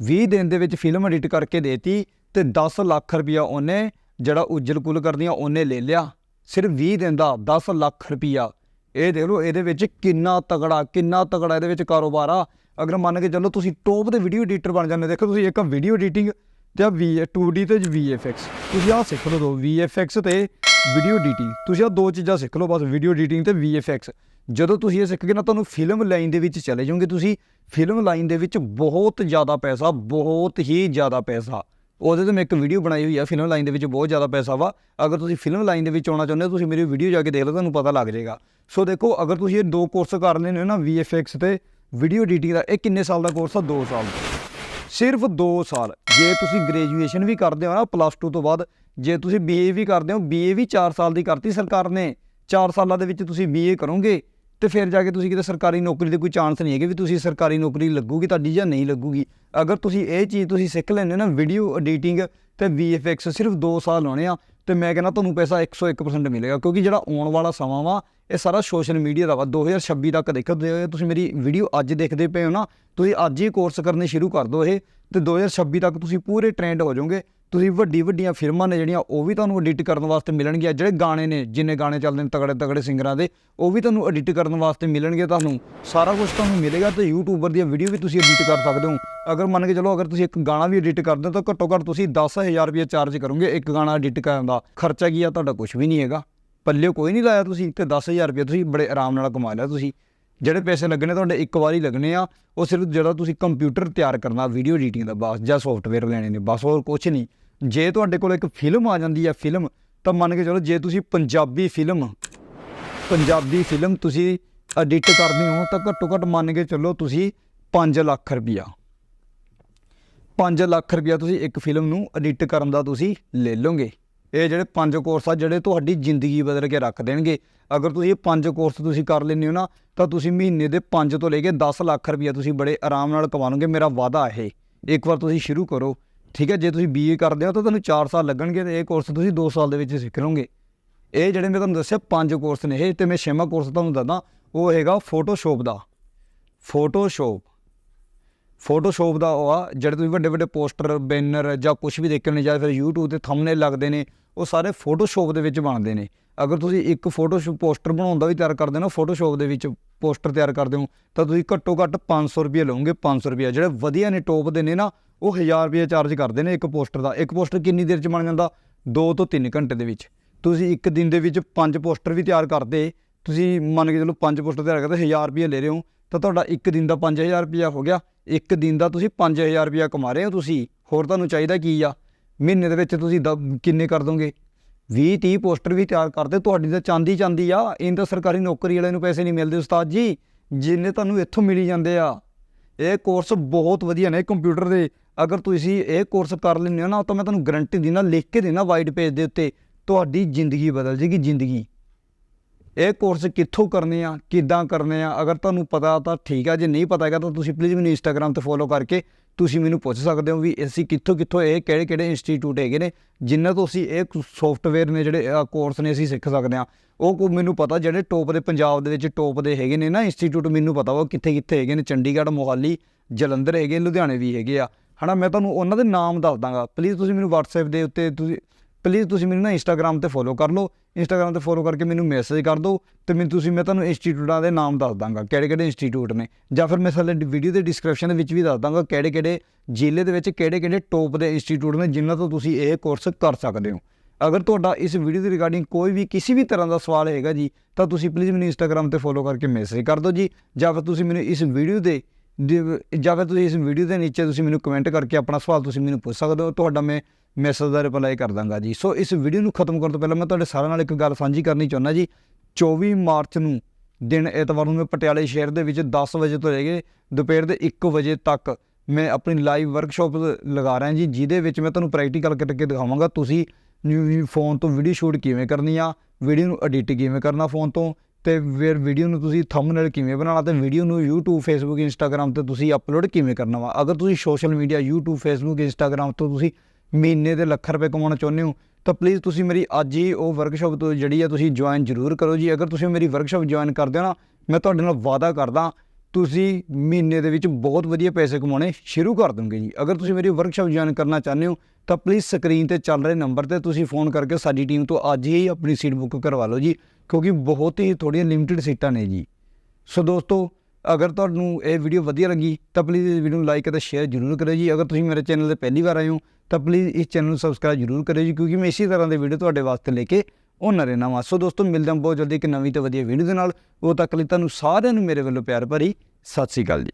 20 ਦਿਨ ਦੇ ਵਿੱਚ ਫਿਲਮ ਐਡਿਟ ਕਰਕੇ ਦੇਤੀ ਤੇ 10 ਲੱਖ ਰੁਪਈਆ ਉਹਨੇ ਜਿਹੜਾ ਉਜਲ ਕੁਲ ਕਰਦੀਆਂ ਉਹਨੇ ਲੈ ਲਿਆ। ਸਿਰਫ 20 ਦਿਨ ਦਾ 10 ਲੱਖ ਰੁਪਈਆ। ਇਹ ਦੇਖ ਲਓ, ਇਹਦੇ ਵਿੱਚ ਕਿੰਨਾ ਤਗੜਾ ਕਿੰਨਾ ਤਗੜਾ ਇਹਦੇ ਵਿੱਚ ਕਾਰੋਬਾਰ ਆ। ਅਗਰ ਮੰਨ ਕੇ ਚੱਲੋ ਤੁਸੀਂ ਟੌਪ ਦੇ ਵੀਡੀਓ ਐਡੀਟਰ ਬਣ ਜਾਂਦੇ ਦੇਖੋ ਤੁਸੀਂ ਇੱਕ ਵੀਡੀਓ ਐਡੀਟਿੰਗ ਤੇ ਆ ਵੀ 2D ਤੇ VFX ਤੁਸੀਂ ਆਹ ਸਿੱਖ ਲਓ ਦੋ VFX ਤੇ ਵੀਡੀਓ ਐਡੀਟਿੰਗ ਤੁਸੀਂ ਆਹ ਦੋ ਚੀਜ਼ਾਂ ਸਿੱਖ ਲਓ, ਬਸ ਵੀਡੀਓ ਐਡੀਟਿੰਗ ਤੇ VFX ਜਦੋਂ ਤੁਸੀਂ ਇਹ ਸਿੱਖ ਗਏ ਨਾ, ਤੁਹਾਨੂੰ ਫਿਲਮ ਲਾਈਨ ਦੇ ਵਿੱਚ ਚਲੇ ਜਾਓਗੇ ਤੁਸੀਂ। ਫਿਲਮ ਲਾਈਨ ਦੇ ਵਿੱਚ ਬਹੁਤ ਜ਼ਿਆਦਾ ਪੈਸਾ, ਬਹੁਤ ਹੀ ਜ਼ਿਆਦਾ ਪੈਸਾ। ਉਹਦੇ ਤੇ ਮੈਂ ਇੱਕ ਵੀਡੀਓ ਬਣਾਈ ਹੋਈ ਆ ਫਿਲਮ ਲਾਈਨ ਦੇ ਵਿੱਚ ਬਹੁਤ ਜ਼ਿਆਦਾ ਪੈਸਾ ਵਾ। ਅਗਰ ਤੁਸੀਂ ਫਿਲਮ ਲਾਈਨ ਦੇ ਵਿੱਚ ਆਉਣਾ ਚਾਹੁੰਦੇ ਹੋ, ਤੁਸੀਂ ਮੇਰੀ ਵੀਡੀਓ ਜਾ ਕੇ ਦੇਖ ਲਓ, ਤੁਹਾਨੂੰ ਪਤਾ ਲੱਗ ਜਾਏਗਾ। ਸੋ ਦੇਖੋ, ਅਗਰ ਤੁਸੀਂ ਇਹ ਦੋ ਕੋਰਸ ਕਰ ਲੈਣੇ ਹੋ ਨਾ VFX ਤੇ ਵੀਡੀਓ ਐਡੀਟਿੰਗ ਦਾ, ਇਹ ਕਿੰਨੇ ਸਾਲ ਦਾ ਕੋਰਸ ਆ? 2 ਸਾਲ ਦਾ। ਸਿਰਫ 2 ਸਾਲ। ਜੇ ਤੁਸੀਂ ਗ੍ਰੈਜੂਏਸ਼ਨ ਵੀ ਕਰਦੇ ਹੋ ਨਾ ਪਲੱਸ 2 ਤੋਂ ਬਾਅਦ, ਜੇ ਤੁਸੀਂ BA ਵੀ ਕਰਦੇ ਹੋ BA ਵੀ 4 ਸਾਲ ਦੀ ਕਰਤੀ ਸਰਕਾਰ ਨੇ। 4 ਸਾਲਾਂ ਦੇ ਵਿੱਚ ਤੁਸੀਂ BA ਕਰੋਗੇ, ਤੇ ਫਿਰ ਜਾ ਕੇ ਤੁਸੀਂ ਕਿਤੇ ਸਰਕਾਰੀ ਨੌਕਰੀ ਦੇ ਕੋਈ ਚਾਂਸ ਨਹੀਂ ਹੈਗੇ ਵੀ ਤੁਸੀਂ ਸਰਕਾਰੀ ਨੌਕਰੀ ਲੱਗੂਗੀ ਤੁਹਾਡੀ ਜਾਂ ਨਹੀਂ ਲੱਗੂਗੀ। ਅਗਰ ਤੁਸੀਂ ਇਹ ਚੀਜ਼ ਤੁਸੀਂ ਸਿੱਖ ਲੈਂਦੇ ਹੋ ਨਾ ਵੀਡੀਓ ਐਡੀਟਿੰਗ ਤੇ VFX ਸਿਰਫ 2 ਸਾਲ ਲਾਉਣੇ ਆ, ਤੇ ਮੈਂ ਕਹਿੰਦਾ ਤੁਹਾਨੂੰ ਪੈਸਾ 101% ਮਿਲੇਗਾ, ਕਿਉਂਕਿ ਜਿਹੜਾ ਆਉਣ ਵਾਲਾ ਸਮਾਂ ਵਾ ਇਹ ਸਾਰਾ ਸੋਸ਼ਲ ਮੀਡੀਆ ਦਾ ਵਾ 2026 ਤੱਕ ਦੇਖੋ ਜੇ ਤੁਸੀਂ ਮੇਰੀ ਵੀਡੀਓ ਅੱਜ ਦੇਖਦੇ ਪਏ ਹੋ ਨਾ, ਤੁਸੀਂ ਅੱਜ ਹੀ ਕੋਰਸ ਕਰਨੇ ਸ਼ੁਰੂ ਕਰ ਦਿਓ ਇਹ, ਤੇ 2026 ਤੱਕ ਤੁਸੀਂ ਪੂਰੇ ਟ੍ਰੈਂਡ ਹੋ ਜਾਓਗੇ, ਤੁਸੀਂ ਵੱਡੀ ਵੱਡੀਆਂ ਫਿਲਮਾਂ ਨੇ ਜਿਹੜੀਆਂ ਉਹ ਵੀ ਤੁਹਾਨੂੰ ਐਡਿਟ ਕਰਨ ਵਾਸਤੇ ਮਿਲਣਗੀਆਂ, ਜਿਹੜੇ ਗਾਣੇ ਨੇ, ਜਿੰਨੇ ਗਾਣੇ ਚੱਲਦੇ ਨੇ ਤਗੜੇ ਤਗੜੇ ਸਿੰਗਰਾਂ ਦੇ, ਉਹ ਵੀ ਤੁਹਾਨੂੰ ਐਡਿਟ ਕਰਨ ਵਾਸਤੇ ਮਿਲਣਗੇ ਤੁਹਾਨੂੰ, ਸਾਰਾ ਕੁਝ ਤੁਹਾਨੂੰ ਮਿਲੇਗਾ ਤੇ ਯੂਟਿਊਬਰ ਦੀਆਂ ਵੀਡੀਓ ਵੀ ਤੁਸੀਂ ਐਡਿਟ ਕਰ ਸਕਦੇ ਹੋ। ਅਗਰ ਮੰਨ ਕੇ ਚਲੋ, ਅਗਰ ਤੁਸੀਂ ਇੱਕ ਗਾਣਾ ਵੀ ਐਡਿਟ ਕਰਦੇ ਹੋ ਤਾਂ ਘੱਟੋ ਘੱਟ ਤੁਸੀਂ 10000 ਰੁਪਏ ਚਾਰਜ ਕਰੋਗੇ ਇੱਕ ਗਾਣਾ ਐਡਿਟ ਕਰਨ ਦਾ, ਖਰਚਾ ਕੀ ਆ, ਤੁਹਾਡਾ ਕੁਝ ਵੀ ਨਹੀਂ ਹੈਗਾ। ਪੱਲੇ ਕੋਈ ਨਹੀਂ ਲਾਇਆ ਤੁਸੀਂ, ਤੇ 10000 ਰੁਪਏ ਤੁਸੀਂ ਬੜੇ ਆਰਾਮ ਨਾਲ ਕਮਾ ਲਿਆ ਤੁਸੀਂ। ਜਿਹੜੇ ਪੈਸੇ ਲੱਗਣੇ ਤੁਹਾਡੇ ਇੱਕ ਵਾਰੀ ਲੱਗਣੇ ਆ, ਉਹ ਸਿਰਫ ਜਿਹੜਾ ਤੁਸੀਂ ਕੰਪਿਊਟਰ ਤਿਆਰ ਕਰਨਾ ਵੀਡੀਓ ਐਡੀਟਿੰਗ ਦਾ ਬਸ, ਜਾਂ ਸੌਫਟਵੇਅਰ ਲੈਣੇ ਨੇ, ਬਸ ਹੋਰ ਕੁਝ ਨਹੀਂ। ਜੇ ਤੁਹਾਡੇ ਕੋਲ ਇੱਕ ਫਿਲਮ ਆ ਜਾਂਦੀ ਹੈ ਫਿਲਮ ਤਾਂ ਮੰਨ ਕੇ ਚਲੋ ਜੇ ਤੁਸੀਂ ਪੰਜਾਬੀ ਫਿਲਮ ਪੰਜਾਬੀ ਫਿਲਮ ਤੁਸੀਂ ਐਡਿਟ ਕਰਦੇ ਹੋ, ਤਾਂ ਘੱਟੋ ਘੱਟ ਮੰਨ ਕੇ ਚੱਲੋ ਤੁਸੀਂ 5 ਲੱਖ ਰੁਪਿਆ 5 ਲੱਖ ਰੁਪਿਆ ਤੁਸੀਂ ਇੱਕ ਫਿਲਮ ਨੂੰ ਐਡਿਟ ਕਰਨ ਦਾ ਤੁਸੀਂ ਲੈ ਲਓਗੇ। ਇਹ ਜਿਹੜੇ ਪੰਜ ਕੋਰਸ ਆ, ਜਿਹੜੇ ਤੁਹਾਡੀ ਜ਼ਿੰਦਗੀ ਬਦਲ ਕੇ ਰੱਖ ਦੇਣਗੇ। ਅਗਰ ਤੁਸੀਂ ਇਹ ਪੰਜ ਕੋਰਸ ਤੁਸੀਂ ਕਰ ਲੈਂਦੇ ਹੋ ਨਾ, ਤਾਂ ਤੁਸੀਂ ਮਹੀਨੇ ਦੇ 5 ਤੋਂ ਲੈ ਕੇ 10 ਲੱਖ ਰੁਪਿਆ ਤੁਸੀਂ ਬੜੇ ਆਰਾਮ ਨਾਲ ਕਮਾ ਲਓਗੇ ਮੇਰਾ ਵਾਅਦਾ ਇਹ। ਇੱਕ ਵਾਰ ਤੁਸੀਂ ਸ਼ੁਰੂ ਕਰੋ। ਠੀਕ ਹੈ, ਜੇ ਤੁਸੀਂ ਬੀਏ ਕਰਦੇ ਹੋ, ਤਾਂ ਤੁਹਾਨੂੰ 4 ਸਾਲ ਲੱਗਣਗੇ ਤੇ ਇਹ ਕੋਰਸ ਤੁਸੀਂ 2 ਸਾਲ ਦੇ ਵਿੱਚ ਸਿੱਖ ਲਓਗੇ। ਇਹ ਜਿਹੜੇ ਮੈਂ ਤੁਹਾਨੂੰ ਦੱਸਿਆ, ਪੰਜ ਕੋਰਸ ਨੇ ਇਹ, ਤੇ ਮੈਂ ਛੇਵਾਂ ਕੋਰਸ ਤੁਹਾਨੂੰ ਦੱਸਦਾ, ਉਹ ਹੈਗਾ ਫੋਟੋਸ਼ਾਪ ਦਾ। ਫੋਟੋਸ਼ਾਪ ਫੋਟੋਸ਼ਾਪ ਦਾ ਉਹ ਆ, ਜਿਹੜੇ ਤੁਸੀਂ ਵੱਡੇ ਵੱਡੇ ਪੋਸਟਰ ਬੈਨਰ ਜਾਂ ਕੁਝ ਵੀ ਦੇਖਣ ਨੇ ਜਾਂ ਫਿਰ YouTube ਤੇ ਥੰਬਨੇਲ ਲੱਗਦੇ ਨੇ ਉਹ ਸਾਰੇ ਫੋਟੋਸ਼ਾਪ ਦੇ ਵਿੱਚ ਬਣਦੇ ਨੇ। ਅਗਰ ਤੁਸੀਂ ਇੱਕ ਫੋਟੋਸ਼ਾਪ ਪੋਸਟਰ ਬਣਾਉਣ ਦਾ ਵੀ ਤਿਆਰ ਕਰਦੇ ਹੋ ਫੋਟੋਸ਼ਾਪ ਦੇ ਵਿੱਚ ਪੋਸਟਰ ਤਿਆਰ ਕਰਦੇ ਹੋ, ਤਾਂ ਤੁਸੀਂ ਘੱਟੋ ਘੱਟ 500 ਰੁਪਏ ਲਓਗੇ 500 ਰੁਪਏ। ਜਿਹੜੇ ਵਧੀਆ ਨੇ ਟੋਪ ਦੇ ਨੇ ਨਾ, ਉਹ 1000 ਰੁਪਏ ਚਾਰਜ ਕਰਦੇ ਨੇ ਇੱਕ ਪੋਸਟਰ ਦਾ। ਇੱਕ ਪੋਸਟਰ ਕਿੰਨੀ ਦੇਰ ਚ ਬਣ ਜਾਂਦਾ? 2 ਤੋਂ 3 ਘੰਟੇ ਦੇ ਵਿੱਚ। ਤੁਸੀਂ ਇੱਕ ਦਿਨ ਦੇ ਵਿੱਚ ਪੰਜ ਪੋਸਟਰ ਵੀ ਤਿਆਰ ਕਰਦੇ, ਤੁਸੀਂ ਮੰਨ ਕੇ ਚਲੋ ਪੰਜ ਪੋਸਟਰ ਤਿਆਰ ਕਰਦੇ 1000 ਰੁਪਏ ਲੈ ਰਹੇ ਹੋ, ਤਾਂ ਤੁਹਾਡਾ ਇੱਕ ਦਿਨ ਦਾ 5000 ਰੁਪਇਆ ਹੋ ਗਿਆ। ਇੱਕ ਦਿਨ ਦਾ ਤੁਸੀਂ 5000 ਰੁਪਇਆ ਕਮਾ ਰਹੇ ਹੋ ਤੁਸੀਂ। ਹੋਰ ਤੁਹਾਨੂੰ ਚਾਹੀਦਾ ਕੀ ਆ? ਮਹੀਨੇ ਦੇ ਵਿੱਚ ਤੁਸੀਂ ਦ- ਕਿੰਨੇ ਕਰ ਦੋਗੇ? 20 30 ਪੋਸਟਰ ਵੀ ਤਿਆਰ ਕਰਦੇ ਤੁਹਾਡੀ ਤਾਂ ਚਾਂਦੀ ਚਾਂਦੀ ਆ। ਇਹਨਾਂ ਤਾਂ ਸਰਕਾਰੀ ਨੌਕਰੀ ਵਾਲਿਆਂ ਨੂੰ ਪੈਸੇ ਨਹੀਂ ਮਿਲਦੇ, ਉਸਤਾਦ ਜੀ। ਜਿੰਨੇ ਤੁਹਾਨੂੰ ਇੱਥੋਂ ਮਿਲੀ ਜਾਂਦੇ ਆ। ਇਹ ਕੋਰਸ ਬਹੁਤ ਵਧੀਆ ਨੇ ਕੰਪਿਊਟਰ ਦੇ। ਅਗਰ ਤੁਸੀਂ ਇਹ ਕੋਰਸ ਕਰ ਲੈਂਦੇ ਹੋ ਨਾ, ਤਾਂ ਮੈਂ ਤੁਹਾਨੂੰ ਗਰੰਟੀ ਦਿੰਦਾ, ਲਿਖ ਕੇ ਦੇਣਾ ਵਾਈਟ ਪੇਜ ਦੇ ਉੱਤੇ। ਤੁਹਾਡੀ ਜ਼ਿੰਦਗੀ ਬਦਲ ਜੇਗੀ, ਜ਼ਿੰਦਗੀ। ਇਹ ਕੋਰਸ ਕਿੱਥੋਂ ਕਰਨੇ ਆ, ਕਿੱਦਾਂ ਕਰਨੇ ਆ? ਅਗਰ ਤੁਹਾਨੂੰ ਪਤਾ ਤਾਂ ਠੀਕ ਆ, ਜੇ ਨਹੀਂ ਪਤਾ ਹੈਗਾ ਤਾਂ ਤੁਸੀਂ ਪਲੀਜ਼ ਮੈਨੂੰ ਇੰਸਟਾਗ੍ਰam ਤੇ ਫੋਲੋ ਕਰਕੇ ਤੁਸੀਂ ਮੈਨੂੰ ਪੁੱਛ ਸਕਦੇ ਹੋ ਵੀ ਅਸੀਂ ਕਿੱਥੋਂ ਕਿੱਥੋਂ ਇਹ ਕਿਹੜੇ ਕਿਹੜੇ ਇੰਸਟੀਚਿਊਟ ਹੈਗੇ ਨੇ ਜਿਨ੍ਹਾਂ ਤੋਂ ਅਸੀਂ ਇਹ ਸੌਫਟਵੇਅਰ ਨੇ ਜਿਹੜੇ ਕੋਰਸ ਨੇ ਅਸੀਂ ਸਿੱਖ ਸਕਦੇ ਆ ਉਹ ਕੋ ਮੈਨੂੰ ਪਤਾ ਜਿਹੜੇ ਟੋਪ ਦੇ ਪੰਜਾਬ ਦੇ ਵਿੱਚ ਟੋਪ ਦੇ ਹੈਗੇ ਨੇ ਨਾ ਇੰਸਟੀਚਿਊਟ ਮੈਨੂੰ ਪਤਾ ਉਹ ਕਿੱਥੇ ਕਿੱਥੇ ਹੈਗੇ ਨੇ, ਚੰਡੀਗੜ੍ਹ, ਮੋਹਾਲੀ, ਜਲੰਧਰ ਹੈਗੇ ਲੁਧਿਆਣੇ ਵੀ ਹੈਗੇ ਆ। ਹਨਾ, ਮੈਂ ਤੁਹਾਨੂੰ ਉਹਨਾਂ ਦੇ ਨਾਮ ਦੱਸ ਦਾਂਗਾ। ਪਲੀਜ਼ ਤੁਸੀਂ ਮੈਨੂੰ WhatsApp ਦੇ ਉੱਤੇ ਤੁਸੀਂ ਪਲੀਜ਼ ਤੁਸੀਂ ਮੈਨੂੰ ਨਾ ਇੰਸਟਾਗ੍ਰam ਤੇ ਫੋਲੋ ਕਰ ਲਓ। ਇੰਸਟਾਗ੍ਰam ਤੇ ਫੋਲੋ ਕਰਕੇ ਮੈਨੂੰ ਮੈਸੇਜ ਕਰ ਦਿਓ ਤੇ ਮੈਨੂੰ ਤੁਸੀਂ, ਮੈਂ ਤੁਹਾਨੂੰ ਇੰਸਟੀਚਿਊਟਾਂ ਦੇ ਨਾਮ ਦੱਸ ਦਾਂਗਾ ਕਿਹੜੇ ਕਿਹੜੇ ਇੰਸਟੀਚਿਊਟ ਨੇ। ਜਾਂ ਫਿਰ ਮੈਂ ਥੱਲੇ ਵੀਡੀਓ ਦੇ ਡਿਸਕ੍ਰਿਪਸ਼ਨ ਦੇ ਵਿੱਚ ਵੀ ਦੱਸ ਦਾਂਗਾ ਕਿਹੜੇ ਕਿਹੜੇ ਜ਼ਿਲ੍ਹੇ ਦੇ ਵਿੱਚ ਕਿਹੜੇ ਕਿਹੜੇ ਟੌਪ ਦੇ ਇੰਸਟੀਚਿਊਟ ਨੇ ਜਿਨ੍ਹਾਂ ਤੋਂ ਤੁਸੀਂ ਇਹ ਕੋਰਸ ਕਰ ਸਕਦੇ ਹੋ। ਅਗਰ ਤੁਹਾਡਾ ਇਸ ਵੀਡੀਓ ਦੇ ਰਿਗਾਰਡਿੰਗ ਕੋਈ ਵੀ ਕਿਸੇ ਵੀ ਤਰ੍ਹਾਂ ਦਾ ਸਵਾਲ ਹੈਗਾ ਜੀ, ਤਾਂ ਤੁਸੀਂ ਪਲੀਜ਼ ਮੈਨੂੰ ਇੰਸਟਾਗ੍ਰam ਤੇ ਫੋਲੋ ਕਰਕੇ ਮੈਸੇਜ ਕਰ ਦਿਓ ਜੀ। ਜਾਂ ਫਿਰ ਤੁਸੀਂ ਮੈਨੂੰ ਇਸ ਵੀਡੀਓ ਦੇ, ਦੇ- ਜਾਂ ਫਿਰ ਤੁਸੀਂ ਇਸ ਵੀਡੀਓ ਦੇ ਨੀਚੇ ਤੁਸੀਂ ਮੈਨੂੰ ਕਮੈਂਟ ਕਰਕੇ ਆਪਣਾ ਸਵਾਲ ਤੁਸੀਂ ਮੈਨੂੰ ਪੁੱਛ ਸਕਦੇ ਹੋ। ਤੁਹਾਡਾ ਮੈਂ ਮੈਸੇਜ ਦਾ ਰਿਪਲਾਈ ਕਰ ਦਾਂਗਾ ਜੀ। ਸੋ ਇਸ ਵੀਡੀਓ ਨੂੰ ਖਤਮ ਕਰਨ ਤੋਂ ਪਹਿਲਾਂ ਮੈਂ ਤੁਹਾਡੇ ਸਾਰਿਆਂ ਨਾਲ ਇੱਕ ਗੱਲ ਸਾਂਝੀ ਕਰਨੀ ਚਾਹੁੰਦਾ ਜੀ। 24 ਮਾਰਚ ਨੂੰ ਦਿਨ ਐਤਵਾਰ ਨੂੰ ਮੈਂ ਪਟਿਆਲੇ ਸ਼ਹਿਰ ਦੇ ਵਿੱਚ 10 ਵਜੇ ਤੋਂ ਲੈ ਕੇ ਦੁਪਹਿਰ ਦੇ 1 ਵਜੇ ਤੱਕ ਮੈਂ ਆਪਣੀ ਲਾਈਵ ਵਰਕਸ਼ਾਪ ਲਗਾ ਰਿਹਾ ਜੀ, ਜਿਹਦੇ ਵਿੱਚ ਮੈਂ ਤੁਹਾਨੂੰ ਪ੍ਰੈਕਟੀਕਲ ਕਰਕੇ ਦਿਖਾਵਾਂਗਾ। ਤੁਸੀਂ ਫੋਨ ਤੋਂ ਵੀਡੀਓ ਸ਼ੂਟ ਕਿਵੇਂ ਕਰਨੀ ਆ ਵੀਡੀਓ ਨੂੰ ਐਡਿਟ ਕਿਵੇਂ ਕਰਨਾ ਫੋਨ ਤੋਂ, ਤੇ ਫਿਰ ਵੀਡੀਓ ਨੂੰ ਤੁਸੀਂ ਥੰਬਨੇਲ ਕਿਵੇਂ ਬਣਾਉਣਾ, ਤੇ ਵੀਡੀਓ ਨੂੰ YouTube, Facebook, Instagram ਤੇ ਤੁਸੀਂ ਅਪਲੋਡ ਕਿਵੇਂ ਕਰਨਾ ਵਾ। ਅਗਰ ਤੁਸੀਂ social media YouTube, Facebook, Instagram ਤੋਂ ਤੁਸੀਂ ਮਹੀਨੇ ਦੇ ਲੱਖ ਰੁਪਏ ਕਮਾਉਣਾ ਚਾਹੁੰਦੇ ਹੋ, ਤਾਂ ਪਲੀਜ਼ ਤੁਸੀਂ ਮੇਰੀ ਅੱਜ ਹੀ ਉਹ ਵਰਕਸ਼ਾਪ ਤੋਂ ਜਿਹੜੀ ਆ ਤੁਸੀਂ ਜੁਆਇਨ ਜ਼ਰੂਰ ਕਰੋ ਜੀ। ਅਗਰ ਤੁਸੀਂ ਮੇਰੀ ਵਰਕਸ਼ਾਪ ਜੁਆਇਨ ਕਰਦੇ ਹੋ ਨਾ, ਮੈਂ ਤੁਹਾਡੇ ਨਾਲ ਵਾਅਦਾ ਕਰਦਾ, ਤੁਸੀਂ ਮਹੀਨੇ ਦੇ ਵਿੱਚ ਬਹੁਤ ਵਧੀਆ ਪੈਸੇ ਕਮਾਉਣੇ ਸ਼ੁਰੂ ਕਰ ਦੋਗੇ ਜੀ। ਅਗਰ ਤੁਸੀਂ ਮੇਰੀ ਵਰਕਸ਼ਾਪ ਜੁਆਇਨ ਕਰਨਾ ਚਾਹੁੰਦੇ ਹੋ, ਤਾਂ ਪਲੀਜ਼ ਸਕਰੀਨ ਤੇ ਚੱਲ ਰਹੇ ਨੰਬਰ ਤੇ ਤੁਸੀਂ ਫੋਨ ਕਰਕੇ ਸਾਡੀ ਟੀਮ ਤੋਂ ਅੱਜ ਹੀ ਆਪਣੀ ਸੀਟ ਬੁੱਕ ਕਰਵਾ ਲਓ ਜੀ, ਕਿਉਂਕਿ ਬਹੁਤ ਹੀ ਥੋੜੀਆਂ ਲਿਮਿਟਿਡ ਸੀਟਾਂ ਨੇ ਜੀ। ਸੋ ਦੋਸਤੋ, ਅਗਰ ਤੁਹਾਨੂੰ ਇਹ ਵੀਡੀਓ ਵਧੀਆ ਲੱਗੀ, ਤਾਂ ਪਲੀਜ਼ ਇਸ ਵੀਡੀਓ ਨੂੰ ਲਾਈਕ ਅਤੇ ਸ਼ੇਅਰ ਜ਼ਰੂਰ ਕਰਿਓ ਜੀ। ਅਗਰ ਤੁਸੀਂ ਮੇਰੇ ਚੈਨਲ ਤੇ ਪਹਿਲੀ ਵਾਰ ਆਏ ਹੋ ਤਾਂ ਪਲੀਜ਼ ਇਸ ਚੈਨਲ ਨੂੰ ਸਬਸਕ੍ਰਾਈਬ ਜ਼ਰੂਰ ਕਰਿਓ ਜੀ, ਕਿਉਂਕਿ ਮੈਂ ਇਸੇ ਤਰ੍ਹਾਂ ਦੇ ਵੀਡੀਓ ਤੁਹਾਡੇ ਵਾਸਤੇ ਲੈ ਕੇ ਉਹਨਾਂ ਰਹਿਣਾ ਵਾਂ। ਸੋ ਦੋਸਤੋ, ਮਿਲਦੇ ਹਾਂ ਬਹੁਤ ਜਲਦੀ ਇੱਕ ਨਵੀਂ ਤੇ ਵਧੀਆ ਵੀਡੀਓ ਦੇ ਨਾਲ। ਉਹ ਤੱਕ ਲਈ ਤੁਹਾਨੂੰ ਸਾਰਿਆਂ ਨੂੰ ਮੇਰੇ ਵੱਲੋਂ ਪਿਆਰ ਭਰੀ ਸਤਿ ਸ੍ਰੀ ਅਕਾਲ ਜੀ।